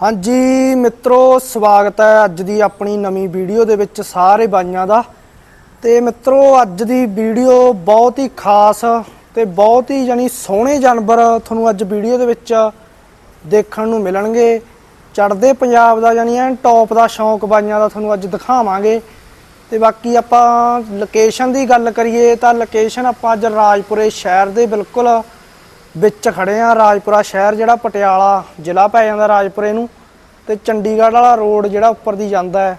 ਹਾਂਜੀ ਮਿੱਤਰੋ, ਸਵਾਗਤ ਹੈ ਅੱਜ ਦੀ ਆਪਣੀ ਨਵੀਂ ਵੀਡੀਓ ਦੇ ਵਿੱਚ ਸਾਰੇ ਬਾਈਆਂ ਦਾ। ਤੇ ਮਿੱਤਰੋ, ਅੱਜ ਦੀ ਵੀਡੀਓ ਬਹੁਤ ਹੀ ਖਾਸ ਤੇ ਬਹੁਤ ਹੀ ਜਾਨੀ ਸੋਹਣੇ ਜਾਨਵਰ ਤੁਹਾਨੂੰ ਅੱਜ ਵੀਡੀਓ ਦੇ ਵਿੱਚ ਦੇਖਣ ਨੂੰ ਮਿਲਣਗੇ। ਚੜਦੇ ਪੰਜਾਬ ਦਾ ਜਾਨੀ ਐਨ ਟੌਪ ਦਾ ਸ਼ੌਂਕ ਬਾਈਆਂ ਦਾ ਤੁਹਾਨੂੰ ਅੱਜ ਦਿਖਾਵਾਂਗੇ। ਤੇ ਬਾਕੀ ਆਪਾਂ ਲੋਕੇਸ਼ਨ ਦੀ ਗੱਲ ਕਰੀਏ ਤਾਂ ਲੋਕੇਸ਼ਨ ਆਪਾਂ ਅੱਜ ਰਾਜਪੁਰੇ ਸ਼ਹਿਰ ਦੇ ਬਿਲਕੁਲ ਵਿੱਚ ਖੜੇ ਆ ਰਾਜਪੁਰਾ ਸ਼ਹਿਰ ਜਿਹੜਾ ਪਟਿਆਲਾ ਜ਼ਿਲ੍ਹਾ ਪੈ ਜਾਂਦਾ ਰਾਜਪੁਰੇ ਨੂੰ ਤੇ ਚੰਡੀਗੜ੍ਹ ਵਾਲਾ ਰੋਡ ਜਿਹੜਾ ਉੱਪਰ ਦੀ ਜਾਂਦਾ ਹੈ।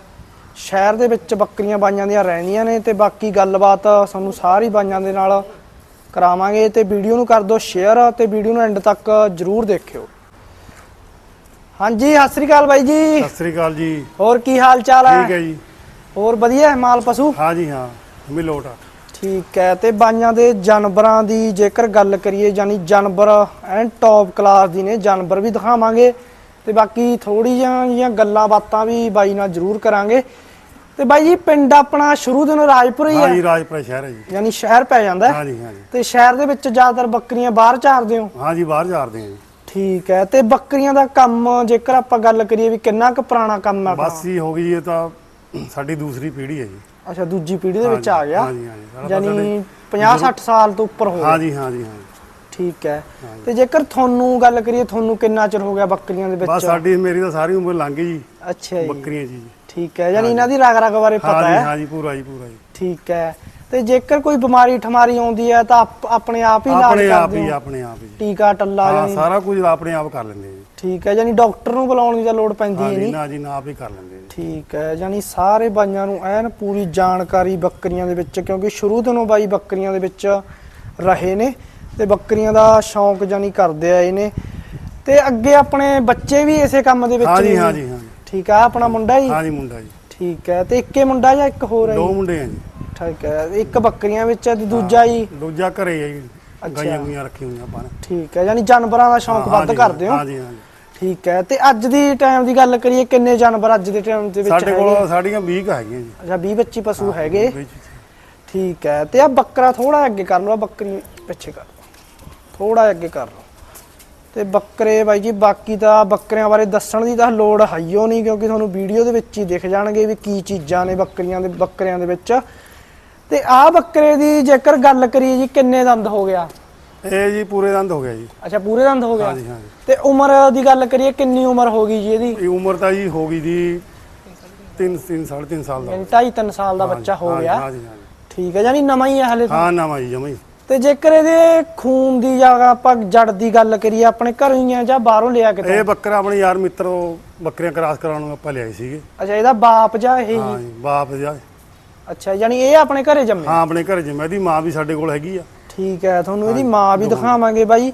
ਸ਼ਹਿਰ ਦੇ ਵਿੱਚ ਬੱਕਰੀਆਂ ਬਾਈਆਂ ਦੀਆਂ ਰਹਿੰਦੀਆਂ ਨੇ ਤੇ ਬਾਕੀ ਗੱਲਬਾਤ ਸਾਨੂੰ ਸਾਰੀ ਬਾਈਆਂ ਦੇ ਨਾਲ ਕਰਾਵਾਂਗੇ ਤੇ ਵੀਡੀਓ ਨੂੰ ਕਰ ਦਿਓ ਸ਼ੇਅਰ ਤੇ ਵੀਡੀਓ ਨੂੰ ਐਂਡ ਤੱਕ ਜਰੂਰ ਦੇਖਿਓ। ਹਾਂਜੀ ਸਤਿ ਸ੍ਰੀ ਅਕਾਲ ਬਾਈ ਜੀ। ਸਤਿ ਸ੍ਰੀ ਅਕਾਲ ਜੀ। ਹੋਰ ਕੀ ਹਾਲ ਚਾਲ ਹੈ? ਠੀਕ ਹੈ ਜੀ। ਹੋਰ ਵਧੀਆ ਹੈ ਮਾਲ ਪਸ਼ੂ? ਹਾਂ ਜੀ ਹਾਂ ਮਿਲੋਟ ਆ। ਠੀਕ ਹੈ ਤੇ ਬਾਈਆਂ ਦੇ ਜਾਨਵਰਾਂ ਦੀ ਜੇਕਰ ਗੱਲ ਕਰੀਏ ਯਾਨੀ ਜਾਨਵਰ ਐਨ ਟੌਪ ਕਲਾਸ ਦੀ ਨੇ ਜਾਨਵਰ ਵੀ ਦਿਖਾਵਾਂਗੇ ਤੇ ਬਾਕੀ ਥੋੜੀ ਜਿਹੀਆਂ ਗੱਲਾਂ ਬਾਤਾਂ ਵੀ ਬਾਈ ਨਾਲ ਜ਼ਰੂਰ ਕਰਾਂਗੇ। ਤੇ ਬਾਈ ਜੀ ਪਿੰਡ ਆਪਣਾ ਸ਼ੁਰੂ ਦਿਨ ਰਾਜਪੁਰ ਹੀ ਹਾਂ? ਹੈ ਜੀ ਰਾਜਪੁਰਾ ਸ਼ਹਿਰ ਹੈ ਜੀ। ਯਾਨੀ ਸ਼ਹਿਰ ਪੈ ਜਾਂਦਾ ਹੈ। ਹਾਂ ਜੀ ਹਾਂ ਜੀ ਤੇ ਸ਼ਹਿਰ ਦੇ ਵਿੱਚ ਜ਼ਿਆਦਾਤਰ ਬੱਕਰੀਆਂ ਬਾਹਰ ਚਾਰਦੇ ਹੋ? ਹਾਂ ਜੀ ਬਾਹਰ ਜਾਰਦੇ ਹਾਂ ਜੀ। ਠੀਕ ਹੈ ਤੇ ਬੱਕਰੀਆਂ ਦਾ ਕੰਮ ਜੇਕਰ ਆਪਾਂ ਗੱਲ ਕਰੀਏ ਵੀ ਕਿੰਨਾ ਕੁ ਪੁਰਾਣਾ ਕੰਮ ਹੈ ਆਪਣਾ? ਬਸ ਹੀ ਹੋ ਗਈ ਇਹ ਤਾਂ ਸਾਡੀ ਦੂਸਰੀ ਪੀੜ੍ਹੀ ਹੈ ਜੀ। ਅੱਛਾ ਦੂਜੀ ਪੀੜ੍ਹੀ ਦੇ ਵਿੱਚ ਆ ਗਿਆ। ਹਾਂ ਜੀ ਹਾਂ ਜੀ ਸਾਡਾ ਤਾਂ ਯਾਨੀ 50 60 ਸਾਲ ਤੋਂ ਉੱਪਰ ਹੋ ਗਿਆ। ਜੀ ਹਾਂ ਜੀ ਹਾਂ ਜੀ। ਠੀਕ ਹੈ। ਤੇ ਜੇਕਰ ਤੁਹਾਨੂੰ ਗੱਲ ਕਰੀਏ ਤੁਹਾਨੂੰ ਕਿੰਨਾ ਚਿਰ ਹੋ ਗਿਆ ਬੱਕਰੀਆਂ ਦੇ ਬਸ ਵਿੱਚ ਸਾਡੀ ਮੇਰੀ ਤਾਂ ਸਾਰੀ ਉਮਰ ਲੰਘ ਗਈ ਜੀ। ਅੱਛਾ ਜੀ। ਬੱਕਰੀਆਂ ਜੀ। ਠੀਕ ਹੈ। ਯਾਨੀ ਇਹਨਾਂ ਦੀ ਰਗ ਰਗ ਬਾਰੇ ਪਤਾ ਹੈ ਹਾਂ। ਜੀ ਪੂਰਾ ਜੀ ਪੂਰਾ ਜੀ। ਠੀਕ ਹੈ। ਤੇ ਜੇਕਰ ਕੋਈ ਬਿਮਾਰੀ ਠਮਾਰੀ ਆਉਂਦੀ ਹੈ ਤਾਂ ਆਪ- ਆਪਣੇ ਆਪ ਹੀ ਇਲਾਜ ਆਪਣੇ ਆਪ ਕਰਦੇ ਹੀ। ਆਪਣੇ ਆਪ ਹੀ। ਜੀ ਟੀਕਾ ਟੱਲਾ ਹਾਂ ਸਾਰਾ ਕੁਝ ਆਪਣੇ ਆਪ ਕਰ ਲੈਂਦੇ ਠੀਕ ਹੈ ਯਾਨੀ ਡਾਕਟਰ ਨੂੰ ਬੁਲਾਉਣ ਦੀ ਤਾਂ ਲੋੜ ਪੈਂਦੀ ਹਾਂ ਹੈ ਨਹੀਂ। ਨਾ ਜੀ ਨਾ ਆਪ ਹੀ ਕਰ ਲੈਂਦੇ ਜੀ। ਠੀਕ ਹੈ ਯਾਨੀ ਸਾਰੇ ਬਾਈਆਂ ਨੂੰ ਐਨ ਪੂਰੀ ਜਾਣਕਾਰੀ ਬੱਕਰੀਆਂ ਦੇ ਵਿੱਚ ਕਿਉਂਕਿ ਸ਼ੁਰੂ ਤੋਂ ਬਾਈ ਬੱਕਰੀਆਂ ਦੇ ਵਿੱਚ ਰਹੇ ਨੇ ਤੇ ਬੱਕਰੀਆਂ ਦਾ ਸ਼ੌਂਕ ਯਾਨੀ ਕਰਦੇ ਆਏ ਨੇ ਤੇ ਅੱਗੇ ਆਪਣੇ ਬੱਚੇ ਵੀ ਇਸੇ ਕੰਮ ਦੇ ਵਿੱਚ ਹਾਂ ਜੀ ਨੇ। ਹਾਂ ਜੀ ਹਾਂ ਜੀ। ਠੀਕ ਆ ਆਪਣਾ ਮੁੰਡਾ ਜੀ? ਹਾਂ ਜੀ ਮੁੰਡਾ ਜੀ। ਠੀਕ ਹੈ ਤੇ ਇੱਕੇ ਮੁੰਡਾ ਜਾਂ ਇੱਕ ਹੋਰ ਹੈ ਦੋ ਜੀ? ਮੁੰਡੇ ਆ ਜੀ। ਠੀਕ ਹੈ ਇੱਕ ਬੱਕਰੀਆਂ ਵਿੱਚ ਹੈ ਤੇ ਦੂਜਾ ਜੀ? ਦੂਜਾ ਘਰੇ ਹੈ ਜੀ। ਅੱਛਾ। ਗਾਈਆਂ ਗੁਈਆਂ ਰੱਖੀ ਹੋਈਆਂ ਆਪਾਂ ਨੇ। ਠੀਕ ਹੈ ਯਾਨੀ ਜਾਨਵਰਾਂ ਦਾ ਸ਼ੌਂਕ ਹਾਂ ਵੱਧ ਜੀ, ਕਰਦੇ ਹੋ। ਹਾਂ ਜੀ ਹਾਂ ਜੀ। ਠੀਕ ਹੈ। ਤੇ ਅੱਜ ਦੀ ਟਾਈਮ ਦੀ ਗੱਲ ਕਰੀਏ ਕਿੰਨੇ ਜਾਨਵਰ ਅੱਜ ਦੇ ਟਾਈਮ ਦੇ ਵਿੱਚ ਸਾਡੇ ਕੋਲ ਸਾਡੀਆਂ 20 ਕੁ ਹੈਗੀਆਂ ਜੀ। ਅੱਛਾ 20 25 ਪਸ਼ੂ ਹੈਗੇ। ਠੀਕ ਹੈ। ਤੇ ਆ ਬੱਕਰਾ ਥੋੜਾ ਅੱਗੇ ਕਰ ਲਓ ਬੱਕਰੀ ਪਿੱਛੇ ਕਰ ਲਓ। ਥੋੜਾ ਅੱਗੇ ਕਰ ਲਓ। ਤੇ ਬੱਕਰੇ ਬਾਈ ਜੀ ਬਾਕੀ ਤਾਂ ਬੱਕਰਿਆਂ ਬਾਰੇ ਦੱਸਣ ਦੀ ਤਾਂ ਲੋੜ ਹਾਈਓ ਨਹੀਂ ਕਿਉਂਕਿ ਤੁਹਾਨੂੰ ਵੀਡੀਓ ਦੇ ਵਿੱਚ ਹੀ ਦਿਖ ਜਾਣਗੇ ਵੀ ਕੀ ਚੀਜ਼ਾਂ ਨੇ ਬੱਕਰੀਆਂ ਦੇ ਬੱਕਰਿਆਂ ਦੇ ਵਿੱਚ। ਤੇ ਆਹ ਬੱਕਰੇ ਦੀ ਜੇਕਰ ਗੱਲ ਕਰੀਏ ਜੀ ਕਿੰਨੇ ਦੰਦ ਹੋ ਗਿਆ? ਇਹ ਜੀ ਪੂਰੇ ਦੰਦ ਹੋ ਗਿਆ ਜੀ। ਅੱਛਾ ਪੂਰੇ ਦੰਦ ਹੋ ਗਿਆ? ਹਾਂ ਜੀ ਹਾਂ ਜੀ ਤੇ ਉਮਰ ਦੀ ਗੱਲ ਕਰੀਏ ਕਿੰਨੀ ਉਮਰ ਹੋ ਗਈ ਜੀ ਇਹਦੀ? ਇਹ ਉਮਰ ਤਾਂ ਜੀ ਹੋ ਗਈ ਜੀ 3 3 3.5 ਸਾਲ ਦਾ। ਯਾਨੀ 2.5 3 ਸਾਲ ਦਾ ਬੱਚਾ ਹੋ ਗਿਆ। ਹਾਂ ਜੀ ਹਾਂ ਜੀ ਠੀਕ ਹੈ ਯਾਨੀ ਨਵਾਂ ਹੀ ਹੈ ਹਲੇ ਤਾਂ। ਹਾਂ ਨਵਾਂ ਜੀ ਜਮਾ ਹੀ। ਤੇ ਜੇਕਰ ਇਹਦੇ ਖੂਨ ਦੀ ਜਾਂ ਆਪਾਂ ਜੜ ਦੀ ਗੱਲ ਕਰੀਏ ਆਪਣੇ ਘਰੋਂ ਹੀ ਆ ਜਾਂ ਬਾਹਰੋਂ ਲਿਆ ਕਿਤੇ ਇਹ ਬੱਕਰਾ ਆਪਣੇ ਯਾਰ ਮਿੱਤਰ ਉਹ ਬੱਕਰੀਆਂ ਕਰਾਸ ਕਰਾਉਣ ਨੂੰ ਆਪਾਂ ਲਿਆਏ ਸੀਗੇ। ਅੱਛਾ ਇਹਦਾ ਬਾਪ ਜਾਂ ਇਹ ਹਾਂ? ਜੀ ਜੀ ਬਾਪ ਜੀ। ਅੱਛਾ ਯਾਨੀ ਇਹ ਆਪਣੇ ਘਰੇ ਜੰਮੇ? ਹਾਂ ਆਪਣੇ ਘਰ ਜਿਵੇਂ ਇਹਦੀ ਮਾਂ ਵੀ ਸਾਡੇ ਕੋਲ ਹੈਗੀ ਆ। ਠੀਕ ਹੈ ਤੁਹਾਨੂੰ ਇਹਦੀ ਮਾਂ ਵੀ ਦਿਖਾਵਾਂਗੇ ਬਾਈ।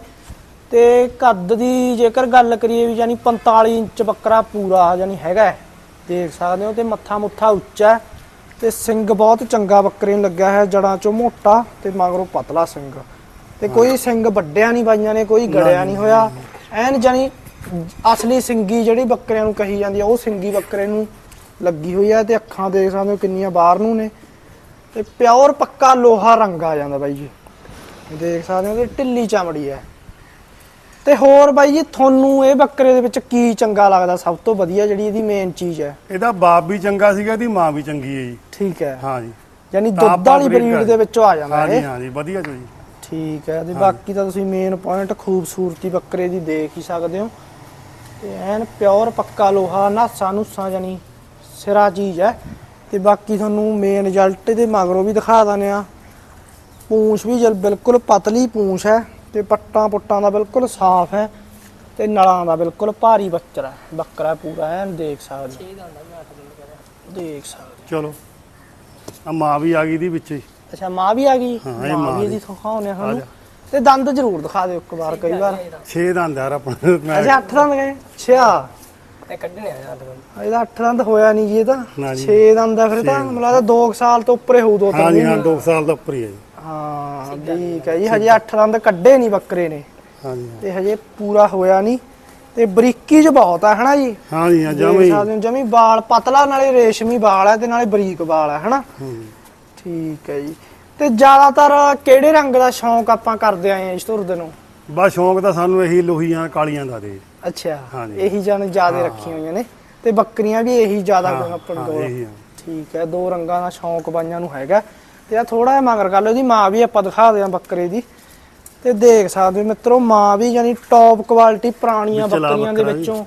ਤੇ ਕੱਦ ਦੀ ਜੇਕਰ ਗੱਲ ਕਰੀਏ ਵੀ ਯਾਨੀ 45 ਇੰਚ ਬੱਕਰਾ ਪੂਰਾ ਯਾਨੀ ਹੈਗਾ। ਦੇਖ ਸਕਦੇ ਹੋ ਤੇ ਮੱਥਾ ਮੁੱਥਾ ਉੱਚਾ ਤੇ ਸਿੰਘ ਬਹੁਤ ਚੰਗਾ ਬੱਕਰੇ ਨੂੰ ਲੱਗਿਆ ਹੈ ਜੜਾਂ ਚੋਂ ਮੋਟਾ ਤੇ ਮਗਰੋਂ ਪਤਲਾ ਸਿੰਘ। ਤੇ ਕੋਈ ਸਿੰਘ ਵੱਡਿਆ ਨਹੀਂ ਬਾਈਆਂ ਨੇ ਕੋਈ ਗੜਿਆ ਨਹੀਂ ਹੋਇਆ। ਐਨ ਜਾਨੀ ਅਸਲੀ ਸਿੰਗੀ ਜਿਹੜੀ ਬੱਕਰਿਆਂ ਨੂੰ ਕਹੀ ਜਾਂਦੀ ਆ ਉਹ ਸਿੰਗੀ ਬੱਕਰੇ ਨੂੰ ਲੱਗੀ ਹੋਈ ਹੈ ਤੇ ਅੱਖਾਂ ਦੇਖ ਸਕਦੇ ਹੋ ਕਿੰਨੀਆਂ ਬਾਹਰ ਨੂੰ ਨੇ। ਤੇ ਪਿਓਰ ਪੱਕਾ ਲੋਹਾ ਰੰਗ ਆ ਜਾਂਦਾ ਬਾਈ ਜੀ। ਦੇਖ ਸਕਦੇ ਹੋ ਤੇ ਢਿੱਲੀ ਚਮੜੀ ਹੈ। ਤੇ ਹੋਰ ਬਾਈ ਜੀ ਤੁਹਾਨੂੰ ਇਹ ਬੱਕਰੇ ਦੇ ਵਿੱਚ ਕੀ ਚੰਗਾ ਲੱਗਦਾ? ਸਭ ਤੋਂ ਵਧੀਆ ਜਿਹੜੀ ਇਹਦੀ ਮੇਨ ਚੀਜ਼ ਹੈ। ਇਹਦਾ ਬਾਪ ਵੀ ਚੰਗਾ ਸੀਗਾ ਇਹਦੀ ਮਾਂ ਵੀ ਚੰਗੀ ਹੈ ਜੀ। ਠੀਕ ਹੈ। ਹਾਂ ਜੀ। ਯਾਨੀ ਦੁੱਧ ਵਾਲੀ ਬਰੀਡ। ਦੇ ਵਿੱਚੋਂ ਆ ਜਾਂਦਾ ਹਾਂ ਜੀ ਇਹ। ਹਾਂ ਜੀ ਵਧੀਆ ਜੋ ਜੀ ਠੀਕ ਹੈ ਤੇ ਬਾਕੀ ਤਾਂ ਤੁਸੀਂ ਮੇਨ ਪੁਆਇੰਟ ਖੂਬਸੂਰਤੀ ਬੱਕਰੇ ਦੀ ਦੇਖ ਹੀ ਸਕਦੇ ਹੋ। ਤੇ ਐਨ ਪਿਓਰ ਪੱਕਾ ਲੋਹਾ ਨਾਸਾ ਨੂਸਾ ਜਾਨੀ ਸਿਰਾ ਚੀਜ਼ ਹੈ। ਤੇ ਬਾਕੀ ਤੁਹਾਨੂੰ ਮੇਨ ਰਿਜ਼ਲਟ ਇਹਦੇ ਮਗਰੋਂ ਵੀ ਦਿਖਾ ਦਿੰਦੇ ਆ ਪੂੰਛ ਵੀ ਜਲ ਬਿਲਕੁਲ ਪਤਲੀ ਪੂੰਛ ਹੈ ਤੇ ਪੱਟਾਂ ਪੁੱਟਾਂ ਦਾ ਬਿਲਕੁਲ ਸਾਫ਼ ਹੈ ਤੇ ਨਲਾਂ ਦਾ ਬਿਲਕੁਲ ਭਾਰੀ ਬੱਚਰਾ ਬੱਕਰਾ ਪੂਰਾ ਐਨ ਦੇਖ ਸਕਦੇ ਹੋ। ਦੇਖ ਸਕਦੇ ਹੋ। ਚਲੋ। ਆ ਮਾਂ ਵੀ ਆ ਗਈ ਦੀ ਵਿੱਚ ਹੀ। ਅੱਛਾ ਮਾਂ ਵੀ ਆ ਗਈ? ਹਾਂ, ਮਾਂ ਵੀ ਇਹਦੀ ਦੀ। ਦਿਖਾਉਣੇ ਆ ਸਾਨੂੰ। ਜਾ। ਤੇ ਦੰਦ ਜ਼ਰੂਰ ਦਿਖਾ ਦਿਓ ਇੱਕ ਵਾਰ ਕਈ ਵਾਰ। 6 ਦੰਦ ਯਾਰ ਆਪਣਾ। ਮੈਂ ਅੱਛਾ 8 ਦੰਦ ਗਏ ਅੱਛਾ। ਇਹ ਕੱਢਣੇ ਆ ਯਾਰ ਇਹਦਾ 8 ਦੰਦ ਹੋਇਆ ਨਹੀਂ ਜੀ ਇਹਦਾ ਨਾ ਜੀ। 6 ਦੰਦ ਆ ਫਿਰ ਤਾਂ। ਲੱਗਦਾ 2 ਸਾਲ ਤੋਂ ਉੱਪਰ ਹੀ ਹੋਊ ਦੋ ਹਾਂ ਤਿੰਨ ਜੀ ਹਾਂ ਮਹੀਨੇ 2 ਸਾਲ ਦਾ ਉੱਪਰ ਹੀ ਹੈ ਜੀ। ਹਾਂ ਠੀਕ ਹੈ ਜੀ ਹਜੇ 8 ਦੰਦ ਕੱਢੇ ਨਹੀਂ ਬੱਕਰੇ ਨੇ। ਹਾਂ। ਤੇ ਹਜੇ ਪੂਰਾ ਹੋਇਆ ਨਹੀਂ। ਤੇ ਬਰੀਕੀ ਚ ਬਹੁਤ ਆ ਹਨਾ ਜੀ? ਹਾਂ ਜੀ ਹਾਂ ਜਮਾ ਜਮੀ ਬਾਲ ਪਤਲਾ ਨਾਲੇ ਰੇਸ਼ਮੀ ਬਾਲ ਹੈ ਤੇ ਨਾਲੇ ਬਰੀਕ ਬਾਲ ਹੈ ਹਨਾ? ਹੂੰ। ਠੀਕ ਹੈ ਜੀ। ਤੇ ਜ਼ਿਆਦਾਤਰ ਕਿਹੜੇ ਰੰਗ ਦਾ ਸ਼ੌਂਕ ਆਪਾਂ ਕਰਦੇ ਆਏ ਆ ਇਸ ਤੁਰਦੇ ਨੂੰ? ਬਸ ਸ਼ੌਂਕ ਤਾਂ ਸਾਨੂੰ ਇਹੀ ਲੋਹੀਆਂ ਕਾਲੀਆਂ ਦਾ ਦੇ। ਅੱਛਾ ਹਾਂਜੀ। ਇਹੀ ਜਨ ਜ਼ਿਆਦਾ ਰੱਖੀਆਂ ਹੋਈਆਂ ਨੇ। ਤੇ ਬੱਕਰੀਆਂ ਵੀ ਇਹੀ ਜ਼ਿਆਦਾ ਹਾਂ, ਆਪਣੇ ਹਾਂ, ਕੋਲ ਇਹੀ ਆ। ਠੀਕ ਹੈ ਦੋ ਰੰਗਾਂ ਦਾ ਸ਼ੌਂਕ ਬਾਈਆਂ ਨੂੰ ਹੈਗਾ। ਤੇ ਆ ਥੋੜਾ ਜਿਹਾ ਮਗਰ ਗੱਲ ਉਹਦੀ ਮਾਂ ਵੀ ਆਪਾਂ ਦਿਖਾ ਦਿਆਂ ਬੱਕਰੇ ਦੀ। ਤੇ ਦੇਖ ਸਕਦੇ ਹੋ ਮਿੱਤਰੋ ਮਾਂ ਵੀ ਯਾਨੀ ਟੌਪ ਕੁਆਲਿਟੀ ਪੁਰਾਣੀਆਂ ਬੱਕਰੀਆਂ ਦੇ। ਵਿੱਚੋਂ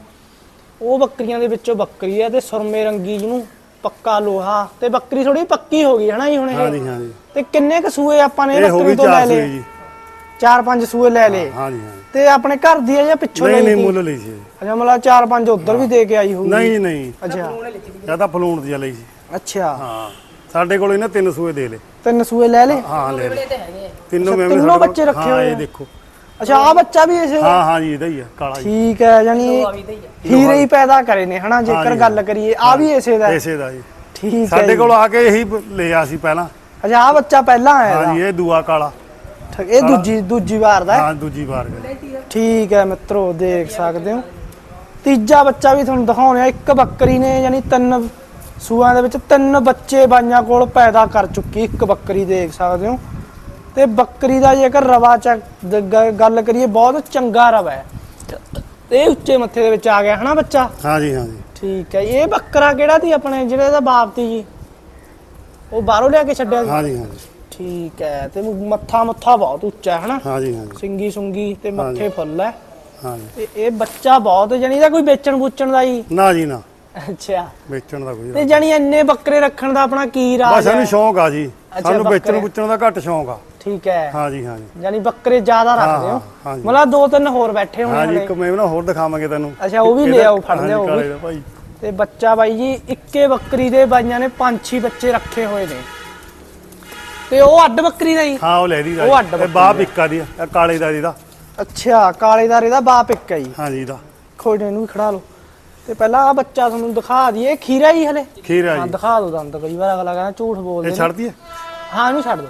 ਉਹ ਬੱਕਰੀਆਂ ਦੇ ਵਿੱਚੋਂ ਬੱਕਰੀ ਹੈ ਤੇ ਸੁਰਮੇ ਰੰਗੀ ਜਿਹਨੂੰ ਪੱਕਾ ਲੋਹਾ ਤੇ ਬੱਕਰੀ ਥੋੜੀ ਪੱਕੀ ਹੋ ਗਈ ਹਨਾ ਜੀ ਹੁਣ ਇਹ? ਹਾਂਜੀ ਹਾਂਜੀ। ਤੇ ਕਿੰਨੇ ਕ ਸੂਏ ਆਪਾਂ ਨੇ ਬੱਕਰੀ ਤੋਂ ਲੈ 400 ਲਏ? ਜੀ। ਚਾਰ ਪੰਜ ਸੂਏ ਲੈ ਲਏ। ਹਾਂਜੀ ਹਾਂਜੀ। ਤੇ ਆਪਣੇ ਘਰ ਦੀ ਹੈ ਜਾਂ ਪਿੱਛੋਂ ਨਹੀਂ ਲਈ ਨਹੀਂ ਮੁੱਲ ਲਈ ਸੀ। ਅੱਛਾ ਮਤਲਬ ਚਾਰ ਪੰਜ ਉਧਰ ਵੀ ਦੇ ਕੇ ਆਈ ਹੋਊਗੀ। ਨਹੀਂ ਨਹੀਂ। ਅੱਛਾ। ਜਾਂ ਤਾਂ ਫਲੂਣ ਦੀ ਲਈ ਸੀ। ਅੱਛਾ। ਹਾਂ। ਸਾਡੇ ਕੋਲ ਇਹਨਾਂ ਤਿੰਨ ਸੂਏ ਦੇ ਲੈ ਤਿੰਨ ਸੂਏ ਲੈ ਲਏ ਹਾਂ ਲੈ ਲੈ ਤੇ ਹੈਗੇ ਆ। ਤਿੰਨੋਂ ਮੈਂ ਤਿੰਨੋਂ ਬੱਚੇ ਰੱਖੇ ਹੋਏ ਇਹ ਆ। ਦੇਖੋ ਅੱਛਾ ਆ ਬੱਚਾ ਵੀ ਇਸੇ ਹਾਂ ਹਾਂ ਜੀ ਇਹਦਾ ਹੀ ਆ ਕਾਲਾ ਜੀ ਠੀਕ ਹੈ ਯਾਨੀ ਆ ਹੀ ਆ ਹੀਰੇ ਹੀ ਪੈਦਾ ਕਰੇ ਨੇ ਹਨਾ ਜੇਕਰ। ਗੱਲ ਕਰੀਏ ਆ ਵੀ ਇਸੇ ਦਾ ਹੈ। ਇਸੇ ਦਾ ਜੀ ਠੀਕ ਹੈ ਸਾਡੇ। ਕੋਲ ਆ ਕੇ ਇਹੀ ਲਿਆ ਸੀ ਪਹਿਲਾਂ ਅੱਛਾ ਆ ਬੱਚਾ ਪਹਿਲਾਂ ਆਇਆ ਹਾਂ। ਜੀ ਇਹ ਦੂਆ ਕਾਲਾ ਠੀਕ, ਇਹ ਦੂਜੀ ਦੂਜੀ ਵਾਰ ਦਾ ਹੈ। ਹਾਂ ਦੂਜੀ ਵਾਰ ਗਿਆ ਠੀਕ ਹੈ ਮਿੱਤਰੋ ਦੇਖ ਸਕਦੇ ਹੋ ਤੀਜਾ ਬੱਚਾ ਵੀ ਤੁਹਾਨੂੰ ਦਿਖਾਉਣਾ ਇੱਕ ਬੱਕਰੀ ਨੇ ਯਾਨੀ ਤਿੰਨ ਸੂਆਂ ਦੇ ਵਿੱਚ ਤਿੰਨ ਬੱਚੇ ਬਾਈਆਂ ਕੋਲ ਪੈਦਾ ਕਰ ਚੁੱਕੀ ਇੱਕ ਬੱਕਰੀ ਦੇਖ ਸਕਦੇ ਹੋ। ਤੇ ਬੱਕਰੀ ਦਾ ਜੇਕਰ ਰਵਾ ਚ ਦ- ਗ- ਗੱਲ ਕਰੀਏ ਬਹੁਤ ਚੰਗਾ ਰਵਾ ਹੈ। ਇਹ ਉੱਚੇ ਮੱਥੇ ਦੇ ਵਿੱਚ ਆ ਗਿਆ ਹਨਾ ਬੱਚਾ? ਹਾਂ ਜੀ ਹਾਂ ਜੀ ਠੀਕ ਹੈ ਇਹ ਬੱਕਰਾ ਕਿਹੜਾ ਸੀ ਆਪਣੇ ਜਿਹੜੇ ਦਾ ਬਾਪ ਤੀ ਜੀ? ਉਹ ਬਾਹਰੋਂ ਲਿਆ ਕੇ ਛੱਡਿਆ ਸੀ? ਹਾਂ ਜੀ ਹਾਂ ਜੀ ਠੀਕ ਹੈ ਤੇ ਮੱਥਾ ਮੱਥਾ ਬਹੁਤ ਉੱਚਾ ਹੈ ਹਨਾ? ਹਾਂ ਜੀ ਹਾਂ ਜੀ ਸਿੰਗੀ ਸੁੰਗੀ ਤੇ ਮੱਥੇ ਹਾਂਜੀ। ਫੁੱਲ ਹੈ। ਹਾਂ ਜੀ ਤੇ ਇਹ ਬੱਚਾ ਬਹੁਤ ਜਾਨੀ ਦਾ ਕੋਈ ਵੇਚਣ ਬੂਚਣ ਦਾ ਜੀ ਨਾ ਜੀ ਨਾ। ਅੱਛਾ। ਵੇਚਣ ਦਾ ਕੋਈ ਤੇ ਜਾਨੀ ਇੰਨੇ ਬੱਕਰੇ ਰੱਖਣ ਦਾ ਆਪਣਾ ਕੀ ਬਸ ਰਾਜ ਸਾਨੂੰ ਹੈ? ਸ਼ੌਂਕ ਆ ਜੀ। ਸਾਨੂੰ ਵੇਚਣ। ਬੁੱਚਣ ਦਾ ਘੱਟ ਸ਼ੌਂਕ ਆ। ਠੀਕ ਹੈ। ਹਾਂ ਜੀ ਹਾਂ ਜੀ ਜਾਨੀ ਬੱਕਰੇ ਜ਼ਿਆਦਾ ਰੱਖਦੇ ਹਾਂ, ਹੋ। ਹਾਂ। ਮਤਲਬ ਦੋ ਤਿੰਨ ਹੋਰ ਬੈਠੇ ਹੋਣੇ ਹਾਂ ਜੀ। ਇੱਕ ਮੈਂ ਨਾ ਹੋਰ ਦਿਖਾਵਾਂਗੇ ਤੈਨੂੰ। ਅੱਛਾ, ਉਹ ਵੀ ਇਹਦਾ- ਲਿਆਓ, ਫੜ ਹਾਂ ਲਿਆਓ ਉਹ ਵੀ। ਕਾਲੇ ਦਾ ਤੇ ਬੱਚਾ ਬਾਈ ਜੀ ਇੱਕੇ ਬੱਕਰੀ ਦੇ ਬਾਈਆਂ ਨੇ ਪੰਜ ਛੇ ਬੱਚੇ ਰੱਖੇ ਹੋਏ ਨੇ। ਤੇ ਉਹ ਅੱਡ ਬੱਕਰੀ ਦਾ ਜੀ ਹਾਂ ਉਹ ਲੈ ਦੀ ਉਹ ਅੱਡ ਤੇ ਬਾਪ ਇੱਕਾ ਦੀ ਕਾਲੇ ਦਾ ਇਹਦਾ। ਅੱਛਾ ਕਾਲੇਦਾਰੇ ਦਾ ਬਾਪ ਇੱਕ ਹੈ ਹਾਂ ਜੀ ਇਹਦਾ। ਖੋੜੇ ਵੀ ਖੜਾ ਲਓ। ਤੇ ਪਹਿਲਾਂ ਆ ਬੱਚਾ ਤੁਹਾਨੂੰ ਦਿਖਾ ਦਈਏ ਖੀਰਾ ਹੀ ਹਲੇ। ਖੀਰ ਹਾਂ ਜੀ ਦਿਖਾ ਦੋ ਦੰਦ ਕਈ ਵਾਰ ਅਗਲਾ ਕਹਿੰਦਾ ਝੂਠ ਬੋਲਦੇ ਇਹ ਨੇ। ਛੱਡਦੀ ਹੈ ਹਾਂ ਇਹਨੂੰ ਛੱਡ ਦੋ।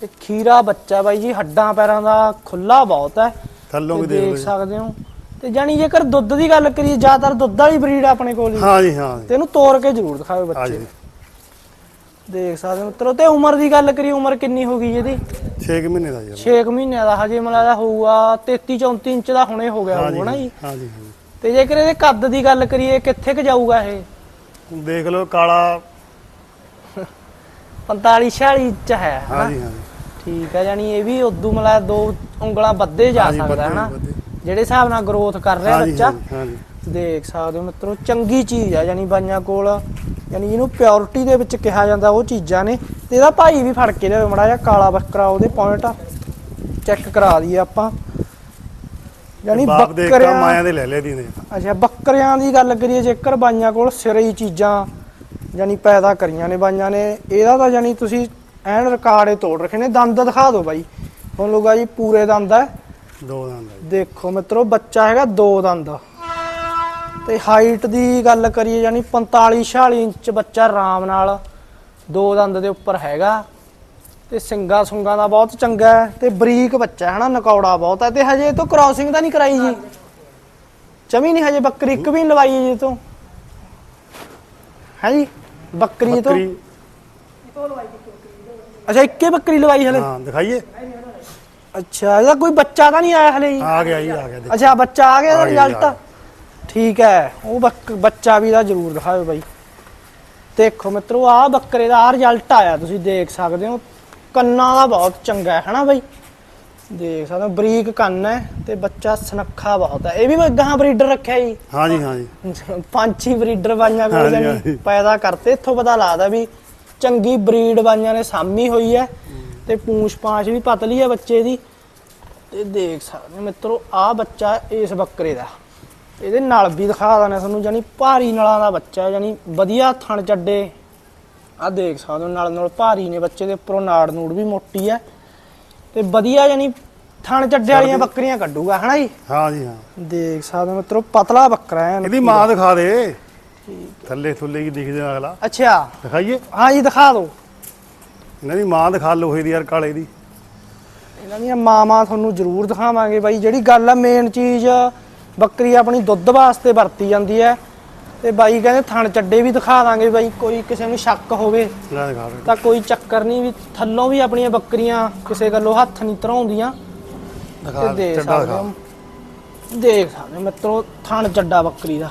ਤੇ ਖੀਰਾ ਬੱਚਾ ਬਾਈ ਜੀ ਹੱਡਾਂ ਪੈਰਾਂ ਦਾ ਖੁੱਲਾ ਬਹੁਤ ਹੈ। ਥੱਲੋਂ ਵੀ ਤੇ ਦੇਖ ਦੇਖ ਲਓ ਜੀ। ਸਕਦੇ ਹੋ। ਤੇ ਜਾਨੀ ਜੇਕਰ ਦੁੱਧ ਦੀ ਗੱਲ ਕਰੀਏ ਜ਼ਿਆਦਾਤਰ ਦੁੱਧ ਵਾਲੀ ਬਰੀਡ ਆਪਣੇ ਕੋਲ ਹੀ। ਹਾਂ ਜੀ ਹਾਂ ਜੀ। ਤੇ ਇਹਨੂੰ ਤੋੜ ਕੇ ਜ਼ਰੂਰ ਦਿਖਾਓ ਹਾਂ ਬੱਚੇ। ਜੀ। ਦੇਖ ਸਕਦੇ ਹੋ ਮਿੱਤਰੋ ਤੇ ਉਮਰ ਦੀ ਗੱਲ ਕਰੀਏ ਉਮਰ ਕਿੰਨੀ ਹੋ ਗਈ ਇਹਦੀ? 6 ਮਹੀਨੇ ਦਾ ਜੀ। 6 ਮਹੀਨਿਆਂ ਦਾ ਹਜੇ ਮਲਾ ਦਾ ਹੋਊਗਾ 33 34 ਇੰਚ ਦਾ ਹੁਣੇ ਹੋ ਗਿਆ ਹਾਂ ਹੋਊਗਾ ਨਾ ਜੀ। ਜੀ ਹਾਂ ਜੀ। ਤੇ ਜੇਕਰ ਇਹਦੇ ਕੱਦ ਦੀ ਗੱਲ ਕਰੀਏ ਕਿੱਥੇ ਕ ਜਾਊਗਾ ਇਹ। ਦੇਖ ਲਓ ਕਾਲਾ। 45 46 ਇੰਚ ਹੈ ਹਨਾ? ਜੀ ਹਾਂ ਜੀ ਠੀਕ ਹੈ ਯਾਨੀ ਇਹ ਵੀ ਉਦੋਂ ਮਲਾ ਦੋ ਉਂਗਲਾਂ ਵੱਧੇ ਜਾ ਸਕਦਾ ਹੈ ਵੱਧੇ- ਨਾ ਵੱਧੇ। ਜਿਹੜੇ ਹਿਸਾਬ ਨਾਲ ਗਰੋਥ ਕਰ ਰਿਹਾ ਬੱਚਾ। ਹਾਂ ਜੀ, ਹਾਂ ਜੀ ਦੇਖ ਸਕਦੇ ਹੋ ਮਿੱਤਰੋ ਚੰਗੀ ਚੀਜ਼ ਆ ਯਾਨੀ ਬਾਈਆਂ ਕੋਲ ਯਾਨੀ ਜਿਹਨੂੰ ਪਿਓਰਿਟੀ ਦੇ ਵਿੱਚ ਕਿਹਾ ਜਾਂਦਾ ਉਹ ਚੀਜ਼ਾਂ ਨੇ। ਤੇ ਇਹਦਾ ਭਾਈ ਵੀ ਫੜ ਕੇ ਲਿਆਓ ਮੜਾ ਜਿਹਾ ਕਾਲਾ ਬੱਕਰਾ ਉਹਦੇ ਪੁਆਇੰਟ ਚੈੱਕ ਕਰਾ ਦਈਏ ਆਪਾਂ। ਯਾਨੀ ਬਾਪ ਦੇ ਇੱਕ ਬੱਕਰਿਆਂ ਮਾਇਆ ਦੇ ਲੈ ਲੈ ਦੀ ਨੇ। ਅੱਛਾ ਬੱਕਰਿਆਂ ਦੀ ਗੱਲ ਕਰੀਏ ਜੇਕਰ ਬਾਈਆਂ ਕੋਲ ਸਿਰੇ ਹੀ ਚੀਜ਼ਾਂ ਯਾਨੀ ਪੈਦਾ ਕਰੀਆਂ ਨੇ ਬਾਈਆਂ ਨੇ ਇਹਦਾ ਤਾਂ ਯਾਨੀ ਤੁਸੀਂ ਐਨ ਰਿਕਾਰਡੇ ਤੋੜ ਰੱਖੇ ਨੇ। ਦੰਦ ਦਿਖਾ ਦਿਓ ਬਾਈ। ਹੁਣ ਲੋਗਾ ਜੀ ਪੂਰੇ ਦੰਦ ਹੈ। ਦੋ ਦੰਦ ਆ ਜੀ। ਦੇਖੋ ਮਿੱਤਰੋ ਬੱਚਾ ਹੈਗਾ ਦੋ ਦੰਦ। ਤੇ ਹਾਈਟ ਦੀ ਗੱਲ ਕਰੀਏ ਯਾਨੀ 45 46 ਇੰਚ ਬੱਚਾ ਆਰਾਮ ਨਾਲ ਦੋ ਦੰਦ ਦੇ ਉੱਪਰ ਹੈਗਾ। ਤੇ ਸਿੰਗਾ ਸੁੰਗਾ ਦਾ ਬਹੁਤ ਚੰਗਾ ਹੈ ਤੇ ਬਰੀਕ ਬੱਚਾ ਹੈ ਹਨਾ ਨਕੌੜਾ ਬਹੁਤ ਹੈ। ਤੇ ਹਜੇ ਤੋਂ ਕ੍ਰਾਸਿੰਗ ਤਾਂ ਨਹੀਂ ਕਰਾਈ ਜੀ। ਚਮੀ ਨਹੀਂ ਹਜੇ ਬੱਕਰੀ ਇੱਕ ਵੀ ਲਵਾਈ ਜੀ ਤੋਂ ਹੈ ਜੀ? ਬੱਕਰੀ ਤੋਂ ਬੱਕਰੀ। ਅੱਛਾ ਇੱਕੇ ਬੱਕਰੀ ਲਵਾਈ ਹਲੇ? ਹਾਂ ਦਿਖਾਈਏ। ਅੱਛਾ ਇਹਦਾ ਕੋਈ ਬੱਚਾ ਤਾਂ ਨਹੀਂ ਆਇਆ ਹਲੇ ਜੀ? ਆ ਗਿਆ ਜੀ ਆ ਗਿਆ ਦੇਖ। ਅੱਛਾ ਬੱਚਾ ਆ ਗਿਆ ਆ ਗਿਆ, ਰਿਜ਼ਲਟ ਆ ਠੀਕ ਹੈ ਉਹ ਬੱਕ- ਬੱਚਾ ਵੀ ਦਾ ਜ਼ਰੂਰ ਦਿਖਾਓ ਬਾਈ। ਦੇਖੋ ਮਿੱਤਰੋ ਆ ਬੱਕਰੇ ਦਾ ਆ ਰਿਜ਼ਲਟ ਆਇਆ ਤੁਸੀਂ ਦੇਖ ਸਕਦੇ ਹੋ। ਕੰਨਾਂ ਦਾ ਬਹੁਤ ਚੰਗਾ ਹੈ ਹਨਾ ਬਾਈ? ਦੇਖ ਸਕਦੇ ਹੋ ਬਰੀਕ ਕੰਨ ਹੈ ਤੇ ਬੱਚਾ ਸੁਨੱਖਾ ਬਹੁਤ ਹੈ। ਇਹ ਵੀ ਮੈਂ ਗਾਂ ਬਰੀਡਰ ਰੱਖਿਆ ਜੀ। ਹਾਂ ਜੀ ਹਾਂ ਜੀ ਪੰਛੀ ਬਰੀਡਰ ਬਾਈਆਂ ਕੋਲ ਜਾਨੀ। ਪੈਦਾ ਕਰਤੇ। ਇੱਥੋਂ ਪਤਾ ਲੱਗਦਾ ਵੀ ਚੰਗੀ ਬਰੀਡ ਬਾਈਆਂ ਨੇ ਸਾਮੀ ਹੋਈ ਹੈ ਤੇ ਪੂੰਛ ਪਾਂਛ ਵੀ ਪਤਲੀ ਹੈ ਬੱਚੇ ਦੀ। ਤੇ ਦੇਖ ਸਕਦੇ ਮਿੱਤਰੋ ਆ ਬੱਚਾ ਇਸ ਬੱਕਰੇ ਦਾ। ਇਹਦੇ ਨਾਲ ਵੀ ਦਿਖਾ ਦਾਂ ਤੁਹਾਨੂੰ ਜਾਨੀ ਭਾਰੀ ਨਲਾਂ ਦਾ ਬੱਚਾ ਜਾਨੀ ਵਧੀਆ ਥਣ ਚੱਡੇ। ਆ ਦੇਖ ਸਕਦੇ ਹੋ ਨਾਲ ਨਾਲ ਭਾਰੀ ਨੇ ਬੱਚੇ ਦੇ ਉੱਪਰੋਂ ਨਾੜ ਨੂੜ ਵੀ ਮੋਟੀ ਹੈ ਤੇ ਵਧੀਆ ਜਾਨੀ ਥਣ ਚੱਡੇ ਵਾਲੀਆਂ ਬੱਕਰੀਆਂ ਕੱਢੂਗਾ ਹਨਾ ਜੀ? ਹਾਂ ਜੀ ਹਾਂ। ਦੇਖ ਸਕਦੇ ਹੋ ਮਿੱਤਰੋ ਪਤਲਾ ਬੱਕਰਾ ਹੈ ਇਹਦੀ ਮਾਂ ਦਿਖਾ ਦੇ। ਥੱਲੇ ਥੁੱਲੇ ਕੀ ਦਿਖਦੇ ਆ ਅਗਲਾ। ਅੱਛਾ। ਦਿਖਾਈਏ? ਹਾਂ ਜੀ ਦਿਖਾ ਦਿਓ ਇਹਨਾਂ ਦੀ ਮਾਂ ਦਿਖਾ ਲੋਹੇ ਦੀ ਯਾਰ ਕਾਲੇ ਦੀ। ਇਹਨਾਂ ਦੀਆਂ ਮਾਵਾਂ ਤੁਹਾਨੂੰ ਜ਼ਰੂਰ ਦਿਖਾਵਾਂਗੇ ਬਾਈ। ਜਿਹੜੀ ਗੱਲ ਆ ਮੇਨ ਚੀਜ਼ ਬੱਕਰੀ ਆਪਣੀ ਦੁੱਧ ਵਾਸਤੇ ਵਰਤੀ ਜਾਂਦੀ ਹੈ ਤੇ ਬਾਈ ਕਹਿੰਦੇ ਥਣ ਚੱਡੇ ਵੀ ਦਿਖਾ ਦਾਂਗੇ ਬਾਈ ਕੋਈ ਕਿਸੇ ਨੂੰ ਸ਼ੱਕ ਹੋਵੇ। ਲੈ ਦਿਖਾ ਦੇ ਤਾਂ ਕੋਈ ਚੱਕਰ ਨਹੀਂ ਵੀ ਥੱਲੋਂ ਵੀ ਆਪਣੀਆਂ ਬੱਕਰੀਆਂ ਕਿਸੇ ਗੱਲੋਂ ਹੱਥ ਨਹੀਂ ਧਰਾਉਂਦੀਆਂ। ਦਿਖਾ ਤੇ ਦੇ ਚੱਡਾ ਸਕਦੇ ਦਿਖਾ ਹੋ। ਦੇਖ ਸਕਦੇ ਹੋ ਮਿੱਤਰੋ ਥਣ ਚੱਡਾ ਬੱਕਰੀ ਦਾ।